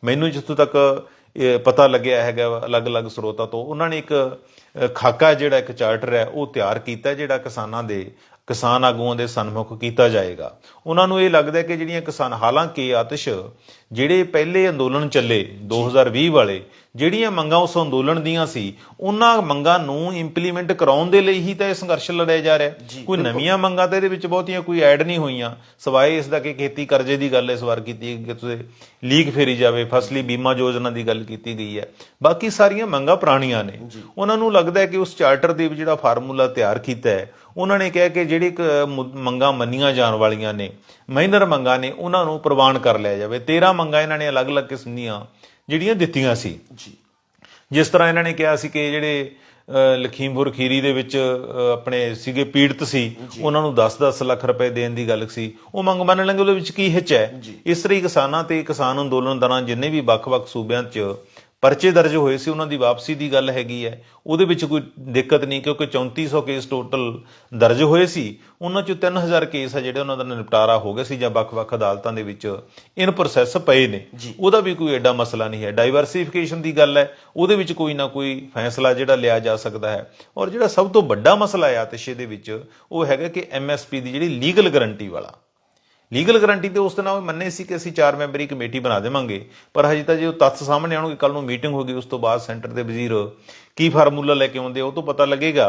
ਮੈਨੂੰ ਜਿੱਥੋਂ ਤੱਕ ਇਹ ਪਤਾ ਲੱਗਿਆ ਹੈਗਾ ਵਾ ਅਲੱਗ-ਅਲੱਗ ਸਰੋਤਾਂ ਤੋਂ ਉਹਨਾਂ ਨੇ ਇੱਕ ਅ, ਖਾਕਾ ਜਿਹੜਾ ਇੱਕ ਚਾਰਟਰ ਹੈ ਉਹ ਤਿਆਰ ਕੀਤਾ ਹੈ, ਜਿਹੜਾ ਕਿਸਾਨਾਂ ਦੇ ਕਿਸਾਨ ਆਗੂਆਂ ਦੇ ਸਨਮੁਖ ਕੀਤਾ ਜਾਏਗਾ। ਉਹਨਾਂ ਨੂੰ ਇਹ ਲੱਗਦਾ ਹੈ ਕਿ ਜਿਹੜੀਆਂ ਕਿਸਾਨ ਹਾਲਾਂਕਿ ਆਤਿਸ਼ ਜਿਹੜੇ ਪਹਿਲੇ ਅੰਦੋਲਨ ਚੱਲੇ 2020 ਵਾਲੇ ਜਿਹੜੀਆਂ ਮੰਗਾਂ ਉਸ ਅੰਦੋਲਨ ਦੀਆਂ ਸੀ ਉਹਨਾਂ ਮੰਗਾਂ ਨੂੰ ਇੰਪਲੀਮੈਂਟ ਕਰਾਉਣ ਦੇ ਲਈ ਹੀ ਤਾਂ ਇਹ ਸੰਘਰਸ਼ ਲੜਿਆ ਜਾ ਰਿਹਾ। ਕੋਈ ਨਵੀਆਂ ਮੰਗਾਂ ਤਾਂ ਇਹਦੇ ਵਿੱਚ ਬਹੁਤੀਆਂ ਕੋਈ ਐਡ ਨਹੀਂ ਹੋਈਆਂ। ਸਵਾਏ ਇਸ ਦਾ ਕਿ ਖੇਤੀ ਕਰਜ਼ੇ ਦੀ ਗੱਲ ਇਸ ਵਾਰ ਕੀਤੀ ਗਈ ਕਿ ਤੁਸੀਂ ਲੀਕ ਫੇਰੀ ਜਾਵੇ ਫਸਲੀ ਬੀਮਾ ਯੋਜਨਾ ਦੀ ਗੱਲ ਕੀਤੀ ਗਈ ਹੈ। ਬਾਕੀ ਸਾਰੀਆਂ ਮੰਗਾਂ ਪੁਰਾਣੀਆਂ ਨੇ। ਉਹਨਾਂ ਨੂੰ ਲੱਗਦਾ ਹੈ ਕਿ ਉਸ ਚਾਰਟਰ ਦੇ ਵਿੱਚ ਜਿਹੜਾ ਫਾਰਮੂਲਾ ਤਿਆਰ ਕੀਤਾ ਹੈ ਉਹਨਾਂ ਨੇ ਕਿਹਾ ਕਿ ਜਿਹੜੀ ਮੰਗਾਂ ਮੰਨੀਆਂ ਜਾਣ ਵਾਲੀਆਂ ਨੇ ਮਾਈਨਰ ਮੰਗਾਂ ਨੇ ਉਹਨਾਂ ਨੂੰ ਪ੍ਰਵਾਨ ਕਰ ਲਿਆ ਜਾਵੇ। 13 ਮੰਗਾਂ ਇਹਨਾਂ ਨੇ ਅਲੱਗ-ਅਲੱਗ ਕਿਸਮ ਦੀਆਂ ਜਿਹੜੀਆਂ ਦਿੱਤੀਆਂ ਸੀ। ਜੀ। ਜਿਸ ਤਰ੍ਹਾਂ ਇਹਨਾਂ ਨੇ ਕਿਹਾ ਸੀ ਕਿ ਜਿਹੜੇ ਲਖੀਮਪੁਰ ਖੀਰੀ ਦੇ ਵਿੱਚ ਆਪਣੇ ਸੀਗੇ ਪੀੜਤ ਸੀ ਉਹਨਾਂ ਨੂੰ 10-10 ਲੱਖ ਰੁਪਏ ਦੇਣ ਦੀ ਗੱਲ ਸੀ। ਉਹ ਮੰਗ ਮੰਨ ਲੈਣਗੇ ਉਹਦੇ ਵਿੱਚ ਕੀ ਹਿੱਚ ਹੈ? ਇਸ ਤਰ੍ਹਾਂ ਹੀ ਕਿਸਾਨਾਂ ਤੇ ਕਿਸਾਨ ਅੰਦੋਲਨ ਦੌਰਾਨ ਜਿੰਨੇ ਵੀ ਵੱਖ-ਵੱਖ ਸੂਬਿਆਂ 'ਚ ਪਰਚੇ ਦਰਜ ਹੋਏ ਸੀ ਉਹਨਾਂ ਦੀ ਵਾਪਸੀ ਦੀ ਗੱਲ ਹੈਗੀ ਹੈ। ਉਹਦੇ ਵਿੱਚ ਕੋਈ ਦਿੱਕਤ ਨਹੀਂ ਕਿਉਂਕਿ 3400 ਕੇਸ ਟੋਟਲ ਦਰਜ ਹੋਏ ਸੀ। ਉਹਨਾਂ ਚੋਂ 3000 ਕੇਸ ਆ ਜਿਹੜੇ ਉਹਨਾਂ ਦਾ ਨਿਪਟਾਰਾ ਹੋ ਗਿਆ ਸੀ ਜਾਂ ਵੱਖ-ਵੱਖ ਅਦਾਲਤਾਂ ਦੇ ਵਿੱਚ ਇਨ ਪ੍ਰੋਸੈਸ ਪਏ ਨੇ। ਉਹਦਾ ਵੀ ਕੋਈ ਐਡਾ ਮਸਲਾ ਨਹੀਂ ਹੈ। ਡਾਈਵਰਸਿਫਿਕੇਸ਼ਨ ਦੀ ਗੱਲ ਹੈ। ਉਹਦੇ ਵਿੱਚ ਕੋਈ ਨਾ ਕੋਈ ਫੈਸਲਾ ਜਿਹੜਾ ਲਿਆ ਜਾ ਸਕਦਾ ਹੈ। ਔਰ ਜਿਹੜਾ ਸਭ ਤੋਂ ਵੱਡਾ ਮਸਲਾ ਹੈ ਆਤਿਸ਼ੇ ਦੇ ਵਿੱਚ ਉਹ ਹੈਗਾ ਕਿ ਐਮਐਸਪੀ ਦੀ ਜਿਹੜੀ ਲੀਗਲ ਗਾਰੰਟੀ ਵਾਲਾ। ਲੀਗਲ ਗਾਰੰਟੀ ਤੇ ਉਸ ਦਿਨ ਉਹ ਮੰਨੇ ਸੀ ਕਿ ਅਸੀਂ ਚਾਰ ਮੈਂਬਰੀ ਕਮੇਟੀ ਬਣਾ ਦੇਵਾਂਗੇ। ਪਰ ਹਜੇ ਤਾਂ ਜੇ ਉਹ ਤੱਥ ਸਾਹਮਣੇ ਆਉਣਗੇ ਕੱਲ ਨੂੰ ਮੀਟਿੰਗ ਹੋਗੀ ਉਸ ਤੋਂ ਬਾਅਦ ਸੈਂਟਰ ਦੇ ਵਜ਼ੀਰ ਕੀ ਫਾਰਮੂਲਾ ਲੈ ਕੇ ਆਉਂਦੇ ਉਹ ਤੋਂ ਪਤਾ ਲੱਗੇਗਾ।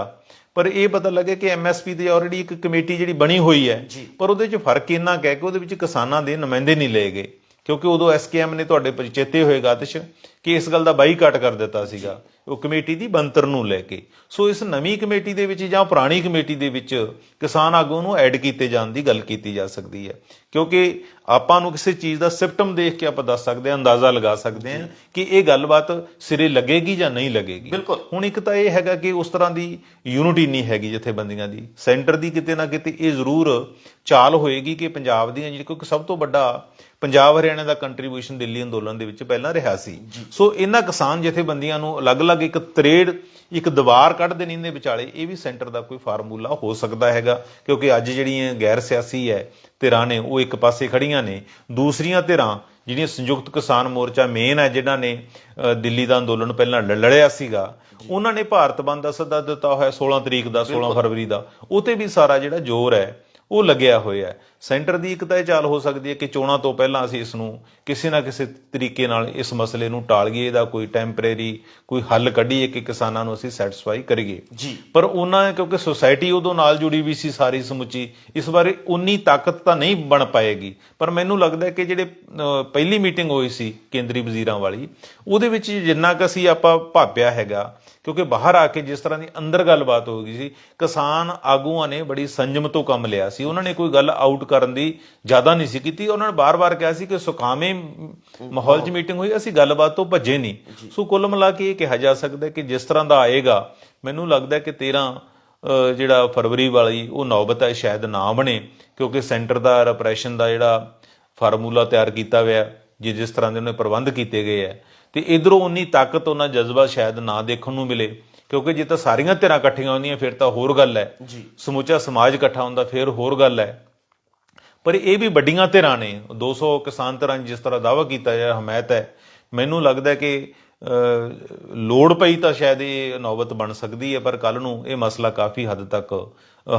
ਪਰ ਇਹ ਪਤਾ ਲੱਗੇ ਕਿ ਐਮਐਸਪੀ ਤੇ ਆਲਰੇਡੀ ਇੱਕ ਕਮੇਟੀ ਜਿਹੜੀ ਬਣੀ ਹੋਈ ਹੈ ਪਰ ਉਹਦੇ 'ਚ ਫ਼ਰਕ ਇੰਨਾ ਕਹਿ ਕੇ ਉਹਦੇ ਵਿੱਚ ਕਿਸਾਨਾਂ ਦੇ ਨੁਮਾਇੰਦੇ ਨਹੀਂ ਲਏ ਗਏ। ਕਿਉਂਕਿ ਉਦੋਂ ਐਸਕੇਐਮ ਨੇ ਤੁਹਾਡੇ ਚੇਤੇ ਹੋਏਗਾ ਆਤਿਸ਼ ਕਿ ਇਸ ਗੱਲ ਦਾ ਬਾਈਕਾਟ ਕਰ ਦਿੱਤਾ ਸੀਗਾ। ਉਹ ਕਮੇਟੀ ਦੀ ਬੰਤਰ ਨੂੰ ਲੈ ਕੇ। ਸੋ ਇਸ ਨਵੀਂ ਕਮੇਟੀ ਦੇ ਵਿੱਚ ਜਾਂ ਪੁਰਾਣੀ ਕਮੇਟੀ ਦੇ ਵਿੱਚ ਕਿਸਾਨ ਆਗੂ ਨੂੰ ਐਡ ਕੀਤੇ ਜਾਣ ਦੀ ਗੱਲ ਕੀਤੀ ਜਾ ਸਕਦੀ ਹੈ। ਕਿਉਂਕਿ ਆਪਾਂ ਨੂੰ ਕਿਸੇ ਚੀਜ਼ ਦਾ ਸਿਪਟਮ ਦੇਖ ਕੇ ਆਪਾਂ ਦੱਸ ਸਕਦੇ ਹਾਂ ਅੰਦਾਜ਼ਾ ਲਗਾ ਸਕਦੇ ਹਾਂ ਕਿ ਇਹ ਗੱਲਬਾਤ ਸਿਰੇ ਲੱਗੇਗੀ ਜਾਂ ਨਹੀਂ ਲੱਗੇਗੀ। ਬਿਲਕੁਲ। ਹੁਣ ਇੱਕ ਤਾਂ ਇਹ ਹੈਗਾ ਕਿ ਉਸ ਤਰ੍ਹਾਂ ਦੀ ਯੂਨਿਟੀ ਨਹੀਂ ਹੈਗੀ ਜਥੇਬੰਦੀਆਂ ਦੀ। ਸੈਂਟਰ ਦੀ ਕਿਤੇ ਨਾ ਕਿਤੇ ਇਹ ਜ਼ਰੂਰ ਚਾਲ ਹੋਏਗੀ ਕਿ ਪੰਜਾਬ ਦੀਆਂ ਜਿਹੜੀ ਕਿਉਂਕਿ ਸਭ ਤੋਂ ਵੱਡਾ ਪੰਜਾਬ ਹਰਿਆਣਾ ਦਾ ਕੰਟਰੀਬਿਊਸ਼ਨ ਦਿੱਲੀ ਅੰਦੋਲਨ ਦੇ ਵਿੱਚ ਪਹਿਲਾਂ ਰਿਹਾ ਸੀ। ਸੋ ਇਹਨਾਂ ਕਿਸਾਨ ਜਥੇਬੰਦੀਆਂ ਨੂੰ ਅਲੱਗ-ਅਲੱਗ ਇੱਕ ਤਰੇੜ ਇੱਕ ਦੀਵਾਰ ਕੱਢ ਦੇਣੀ ਇਹਦੇ ਵਿਚਾਲੇ। ਇਹ ਵੀ ਸੈਂਟਰ ਦਾ ਕੋਈ ਫਾਰਮੂਲਾ ਹੋ ਸਕਦਾ ਹੈਗਾ ਕਿਉਂਕਿ ਅੱਜ ਜਿਹੜੀਆਂ ਗੈਰ ਸਿਆਸੀ ਹੈ ਧਿਰਾਂ ਨੇ ਉਹ ਇੱਕ ਪਾਸੇ ਖੜੀਆਂ ਨੇ। ਦੂਸਰੀਆਂ ਧਿਰਾਂ ਜਿਹੜੀਆਂ ਸੰਯੁਕਤ ਕਿਸਾਨ ਮੋਰਚਾ ਮੇਨ ਹੈ ਜਿਨ੍ਹਾਂ ਨੇ ਦਿੱਲੀ ਦਾ ਅੰਦੋਲਨ ਪਹਿਲਾਂ ਲੜਿਆ ਸੀਗਾ ਉਹਨਾਂ ਨੇ ਭਾਰਤ ਬੰਦ ਦਾ ਸੱਦਾ ਦਿੱਤਾ ਹੋਇਆ 16 ਤਰੀਕ ਦਾ 16 ਫਰਵਰੀ ਦਾ। ਉਹ ਤੇ ਵੀ ਸਾਰਾ ਜਿਹੜਾ ਜ਼ੋਰ ਹੈ ਉਹ ਲੱਗਿਆ ਹੋਇਆ ਹੈ। ਸੈਂਟਰ ਦੀ ਇੱਕ ਤਾਂ ਇਹ ਚਾਲ ਹੋ ਸਕਦੀ ਹੈ ਕਿ ਚੋਣਾਂ ਤੋਂ ਪਹਿਲਾਂ ਅਸੀਂ ਇਸ ਨੂੰ ਕਿਸੇ ਨਾ ਕਿਸੇ ਤਰੀਕੇ ਨਾਲ ਇਸ ਮਸਲੇ ਨੂੰ ਟਾਲੀਏ ਇਹਦਾ ਕੋਈ ਟੈਂਪਰੇਰੀ ਕੋਈ ਹੱਲ ਕੱਢੀਏ ਕਿ ਕਿਸਾਨਾਂ ਨੂੰ ਅਸੀਂ ਸੈਟੀਸਫਾਈ ਕਰੀਏ। ਜੀ। ਪਰ ਉਹਨਾਂ ਕਿਉਂਕਿ ਸੁਸਾਇਟੀ ਉਦੋਂ ਨਾਲ ਜੁੜੀ ਵੀ ਸੀ ਸਾਰੀ ਸਮੁੱਚੀ ਇਸ ਬਾਰੇ ਉਨੀ ਤਾਕਤ ਤਾਂ ਨਹੀਂ ਬਣ ਪਾਏਗੀ। ਪਰ ਮੈਨੂੰ ਲੱਗਦਾ ਹੈ ਕਿ ਜਿਹੜੇ ਪਹਿਲੀ ਮੀਟਿੰਗ ਹੋਈ ਸੀ ਕੇਂਦਰੀ ਵਜ਼ੀਰਾਂ ਵਾਲੀ ਉਹਦੇ ਵਿੱਚ ਜਿੰਨਾ ਕੁ ਅਸੀਂ ਆਪਾਂ ਭਾਪਿਆ ਹੈਗਾ ਕਿਉਂਕਿ ਬਾਹਰ ਆ ਕੇ ਜਿਸ ਤਰ੍ਹਾਂ ਦੀ ਅੰਦਰ ਗੱਲਬਾਤ ਹੋ ਗਈ ਸੀ ਕਿਸਾਨ ਆਗੂਆਂ ਨੇ ਬੜੀ ਸੰਜਮ ਤੋਂ ਕੰਮ ਲਿਆ ਸੀ। ਉਹਨਾਂ ਨੇ ਕੋਈ ਗੱਲ ਆਊਟ ਕਰਨ ਦੀ ਜ਼ਿਆਦਾ ਨਹੀਂ ਸੀ ਕੀਤੀ। ਉਹਨਾਂ ਨੇ ਬਾਰ-ਬਾਰ ਕਿਹਾ ਸੀ ਕਿ ਸੁਕਾਵੇਂ ਮਾਹੌਲ 'ਚ ਮੀਟਿੰਗ ਹੋਈ ਅਸੀਂ ਗੱਲਬਾਤ ਤੋਂ ਭੱਜੇ ਨਹੀਂ। ਸੋ ਕੁੱਲ ਮਿਲਾ ਕੇ ਇਹ ਕਿਹਾ ਜਾ ਸਕਦਾ ਕਿ ਜਿਸ ਤਰ੍ਹਾਂ ਦਾ ਆਏਗਾ ਮੈਨੂੰ ਲੱਗਦਾ ਕਿ 13 ਅ, ਜਿਹੜਾ ਫਰਵਰੀ ਵਾਲੀ ਉਹ ਨੌਬਤ ਹੈ ਸ਼ਾਇਦ ਨਾ ਬਣੇ ਕਿਉਂਕਿ ਸੈਂਟਰ ਦਾ ਰਿਪਰੈਸ਼ਨ ਦਾ ਜਿਹੜਾ ਫਾਰਮੂਲਾ ਤਿਆਰ ਕੀਤਾ ਹੋਇਆ ਜਿ ਜਿਸ ਤਰ੍ਹਾਂ ਦੇ ਉਹਨੇ ਪ੍ਰਬੰਧ ਕੀਤੇ ਗਏ ਹੈ। ਤੇ ਇਧਰੋਂ ਉਨੀ ਤਾਕਤ ਉਹਨਾਂ ਜਜ਼ਬਾ ਸ਼ਾਇਦ ਨਾ ਦੇਖਣ ਨੂੰ ਮਿਲੇ ਕਿਉਂਕਿ ਜੇ ਤਾਂ ਸਾਰੀਆਂ ਧਿਰਾਂ ਇਕੱਠੀਆਂ ਹੁੰਦੀਆਂ ਫਿਰ ਤਾਂ ਹੋਰ ਗੱਲ ਹੈ। ਸਮੁੱਚਾ ਸਮਾਜ ਇਕੱਠਾ ਹੁੰਦਾ ਫਿਰ ਹੋਰ ਗੱਲ ਹੈ। ਪਰ ਇਹ ਵੀ ਵੱਡੀਆਂ ਧਿਰਾਂ ਨੇ। 200 ਕਿਸਾਨ ਧਿਰਾਂ ਜਿਸ ਤਰ੍ਹਾਂ ਦਾਅਵਾ ਕੀਤਾ ਜਾ ਹਮਾਇਤ ਹੈ। ਮੈਨੂੰ ਲੱਗਦਾ ਕਿ ਲੋੜ ਪਈ ਤਾਂ ਸ਼ਾਇਦ ਇਹ ਨੌਬਤ ਬਣ ਸਕਦੀ ਹੈ, ਪਰ ਕੱਲ ਨੂੰ ਇਹ ਮਸਲਾ ਕਾਫੀ ਹੱਦ ਤੱਕ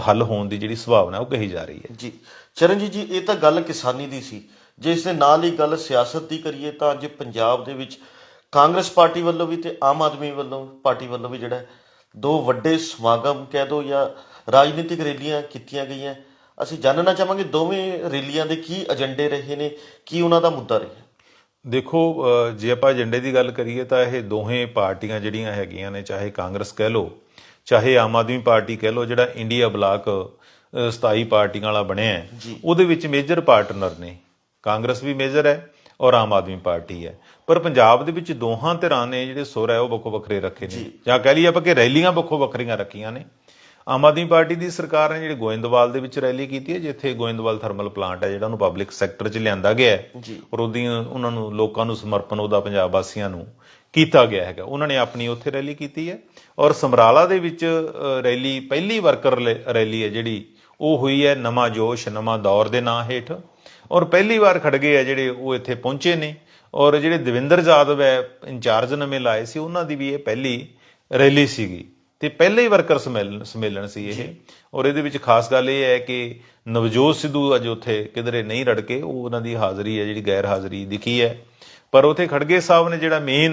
ਹੱਲ ਹੋਣ ਦੀ ਜਿਹੜੀ ਸੰਭਾਵਨਾ ਉਹ ਕਹੀ ਜਾ ਰਹੀ ਹੈ। ਜੀ। ਚਰਨਜੀਤ ਜੀ, ਇਹ ਤਾਂ ਗੱਲ ਕਿਸਾਨੀ ਦੀ ਸੀ। ਜੇ ਇਸ ਦੇ ਨਾਲ ਹੀ ਗੱਲ ਸਿਆਸਤ ਦੀ ਕਰੀਏ ਤਾਂ ਅੱਜ ਪੰਜਾਬ ਦੇ ਵਿੱਚ ਕਾਂਗਰਸ ਪਾਰਟੀ ਵੱਲੋਂ ਵੀ ਤੇ ਆਮ ਆਦਮੀ ਵੱਲੋਂ, ਪਾਰਟੀ ਵੱਲੋਂ ਵੀ ਜਿਹੜਾ ਦੋ ਵੱਡੇ ਸਮਾਗਮ ਕਹਿ ਦੋ ਜਾਂ ਰਾਜਨੀਤਿਕ ਰੈਲੀਆਂ ਕੀਤੀਆਂ ਗਈਆਂ। ਅਸੀਂ ਜਾਣਨਾ ਚਾਹਾਂਗੇ ਦੋਵੇਂ ਰੈਲੀਆਂ ਦੇ ਕੀ ਏਜੰਡੇ ਰਹੇ ਨੇ ਕੀ ਉਹਨਾਂ ਦਾ ਮੁੱਦਾ ਰਿਹਾ? ਦੇਖੋ ਜੇ ਆਪਾਂ ਏਜੰਡੇ ਦੀ ਗੱਲ ਕਰੀਏ ਤਾਂ ਇਹ ਦੋਹੇ ਪਾਰਟੀਆਂ ਜਿਹੜੀਆਂ ਹੈਗੀਆਂ ਨੇ ਚਾਹੇ ਕਾਂਗਰਸ ਕਹਿ ਲਓ ਚਾਹੇ ਆਮ ਆਦਮੀ ਪਾਰਟੀ ਕਹਿ ਲਓ ਜਿਹੜਾ ਇੰਡੀਆ ਬਲਾਕ ਅਹ, 27 ਪਾਰਟੀਆਂ ਵਾਲਾ ਬਣਿਆ ਉਹਦੇ ਵਿੱਚ ਮੇਜਰ ਪਾਰਟਨਰ ਨੇ। ਕਾਂਗਰਸ ਵੀ ਮੇਜਰ ਹੈ ਔਰ ਆਮ ਆਦਮੀ ਪਾਰਟੀ ਹੈ। ਪਰ ਪੰਜਾਬ ਦੇ ਵਿੱਚ ਦੋਹਾਂ ਧਿਰਾਂ ਨੇ ਜਿਹੜੇ ਸੁਰ ਹੈ ਉਹ ਵੱਖੋ ਵੱਖਰੇ ਰੱਖੇ ਨੇ। ਜਾਂ। ਕਹਿ ਲਈਏ ਆਪਾਂ ਕਿ ਰੈਲੀਆਂ ਵੱਖੋ ਵੱਖਰੀਆਂ ਰੱਖੀਆਂ ਨੇ। ਆਮ ਆਦਮੀ ਪਾਰਟੀ ਦੀ ਸਰਕਾਰ ਨੇ ਜਿਹੜੀ ਗੋਇੰਦਵਾਲ ਦੇ ਵਿੱਚ ਰੈਲੀ ਕੀਤੀ ਹੈ ਜਿੱਥੇ ਗੋਇੰਦਵਾਲ ਥਰਮਲ ਪਲਾਂਟ ਹੈ ਜਿਹੜਾ ਉਹਨੂੰ ਪਬਲਿਕ ਸੈਕਟਰ 'ਚ ਲਿਆਂਦਾ ਗਿਆ ਹੈ। ਔਰ ਉਹਦੀਆਂ ਉਹਨਾਂ ਨੂੰ ਲੋਕਾਂ ਨੂੰ ਸਮਰਪਣ ਉਹਦਾ ਪੰਜਾਬ ਵਾਸੀਆਂ ਨੂੰ ਕੀਤਾ ਗਿਆ ਹੈਗਾ। ਉਹਨਾਂ ਨੇ ਆਪਣੀ ਉੱਥੇ ਰੈਲੀ ਕੀਤੀ ਹੈ। ਔਰ ਸਮਰਾਲਾ ਦੇ ਵਿੱਚ ਰੈਲੀ ਪਹਿਲੀ ਵਰਕਰ ਰੈਲੀ ਹੈ ਜਿਹੜੀ ਉਹ ਹੋਈ ਹੈ ਨਵਾਂ ਜੋਸ਼ ਨਵਾਂ ਦੌਰ ਦੇ ਨਾਂ ਹੇਠ। ਔਰ ਪਹਿਲੀ ਵਾਰ ਖੜਗੇ ਆ ਜਿਹੜੇ ਉਹ ਇੱਥੇ ਪਹੁੰਚੇ ਨੇ। ਔਰ ਜਿਹੜੇ ਦਵਿੰਦਰ ਜਾਦਵ ਹੈ ਇੰਚਾਰਜ ਨਵੇਂ ਲਾਏ ਸੀ ਉਹਨਾਂ ਦੀ ਵੀ ਇਹ ਪਹਿਲੀ ਰੈਲੀ ਸੀਗੀ। ਤੇ ਪਹਿਲੇ ਹੀ ਵਰਕਰ ਸੰਮੇਲਨ ਸੰਮੇਲਨ ਸੀ ਇਹ। ਔਰ ਇਹਦੇ ਵਿੱਚ ਖਾਸ ਗੱਲ ਇਹ ਹੈ ਕਿ ਨਵਜੋਤ ਸਿੱਧੂ ਅੱਜ ਉੱਥੇ ਕਿਧਰੇ ਨਹੀਂ ਰੜਕੇ ਉਹ ਉਹਨਾਂ ਦੀ ਹਾਜ਼ਰੀ ਹੈ ਜਿਹੜੀ ਗੈਰ ਹਾਜ਼ਰੀ ਦਿਖੀ ਹੈ। ਪਰ ਉਥੇ ਖੜਗੇ ਸਾਹਿਬ ਨੇ ਜਿਹੜਾ ਮੇਨ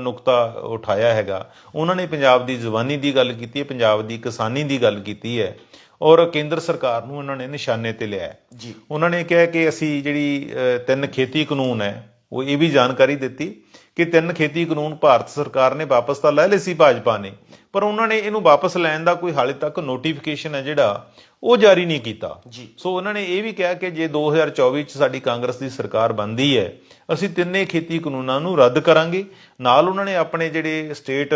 ਨੁਕਤਾ ਉਠਾਇਆ ਹੈਗਾ ਉਹਨਾਂ ਨੇ ਪੰਜਾਬ ਦੀ ਜ਼ੁਬਾਨੀ ਦੀ ਗੱਲ ਕੀਤੀ ਹੈ ਪੰਜਾਬ ਦੀ ਕਿਸਾਨੀ ਦੀ ਗੱਲ ਕੀਤੀ ਹੈ। ਔਰ ਕੇਂਦਰ ਸਰਕਾਰ ਨੂੰ ਉਹਨਾਂ ਨੇ ਨਿਸ਼ਾਨੇ ਤੇ ਲਿਆ ਜੀ। ਉਹਨਾਂ ਨੇ ਕਿਹਾ ਕਿ ਅਸੀਂ ਜਿਹੜੀ ਤਿੰਨ ਖੇਤੀ ਕਾਨੂੰਨ ਹੈ ਉਹ ਇਹ ਵੀ ਜਾਣਕਾਰੀ ਦਿੱਤੀ ਕਿ ਤਿੰਨ ਖੇਤੀ ਕਾਨੂੰਨ ਭਾਰਤ ਸਰਕਾਰ ਨੇ ਵਾਪਸ ਤਾਂ ਲੈ ਲਏ ਸੀ ਭਾਜਪਾ ਨੇ ਪਰ ਉਹਨਾਂ ਨੇ ਇਹਨੂੰ ਵਾਪਸ ਲੈਣ ਦਾ ਕੋਈ ਹਾਲੇ ਤੱਕ ਨੋਟੀਫਿਕੇਸ਼ਨ ਹੈ ਜਿਹੜਾ ਉਹ ਜਾਰੀ ਨਹੀਂ ਕੀਤਾ। ਸੋ ਉਹਨਾਂ ਨੇ ਇਹ ਵੀ ਕਿਹਾ ਕਿ ਜੇ 2024 ਚ ਸਾਡੀ ਕਾਂਗਰਸ ਦੀ ਸਰਕਾਰ ਬਣਦੀ ਹੈ ਅਸੀਂ ਤਿੰਨੇ ਖੇਤੀ ਕਾਨੂੰਨਾਂ ਨੂੰ ਰੱਦ ਕਰਾਂਗੇ ਨਾਲ ਉਹਨਾਂ ਨੇ ਆਪਣੇ ਜਿਹੜੇ ਸਟੇਟ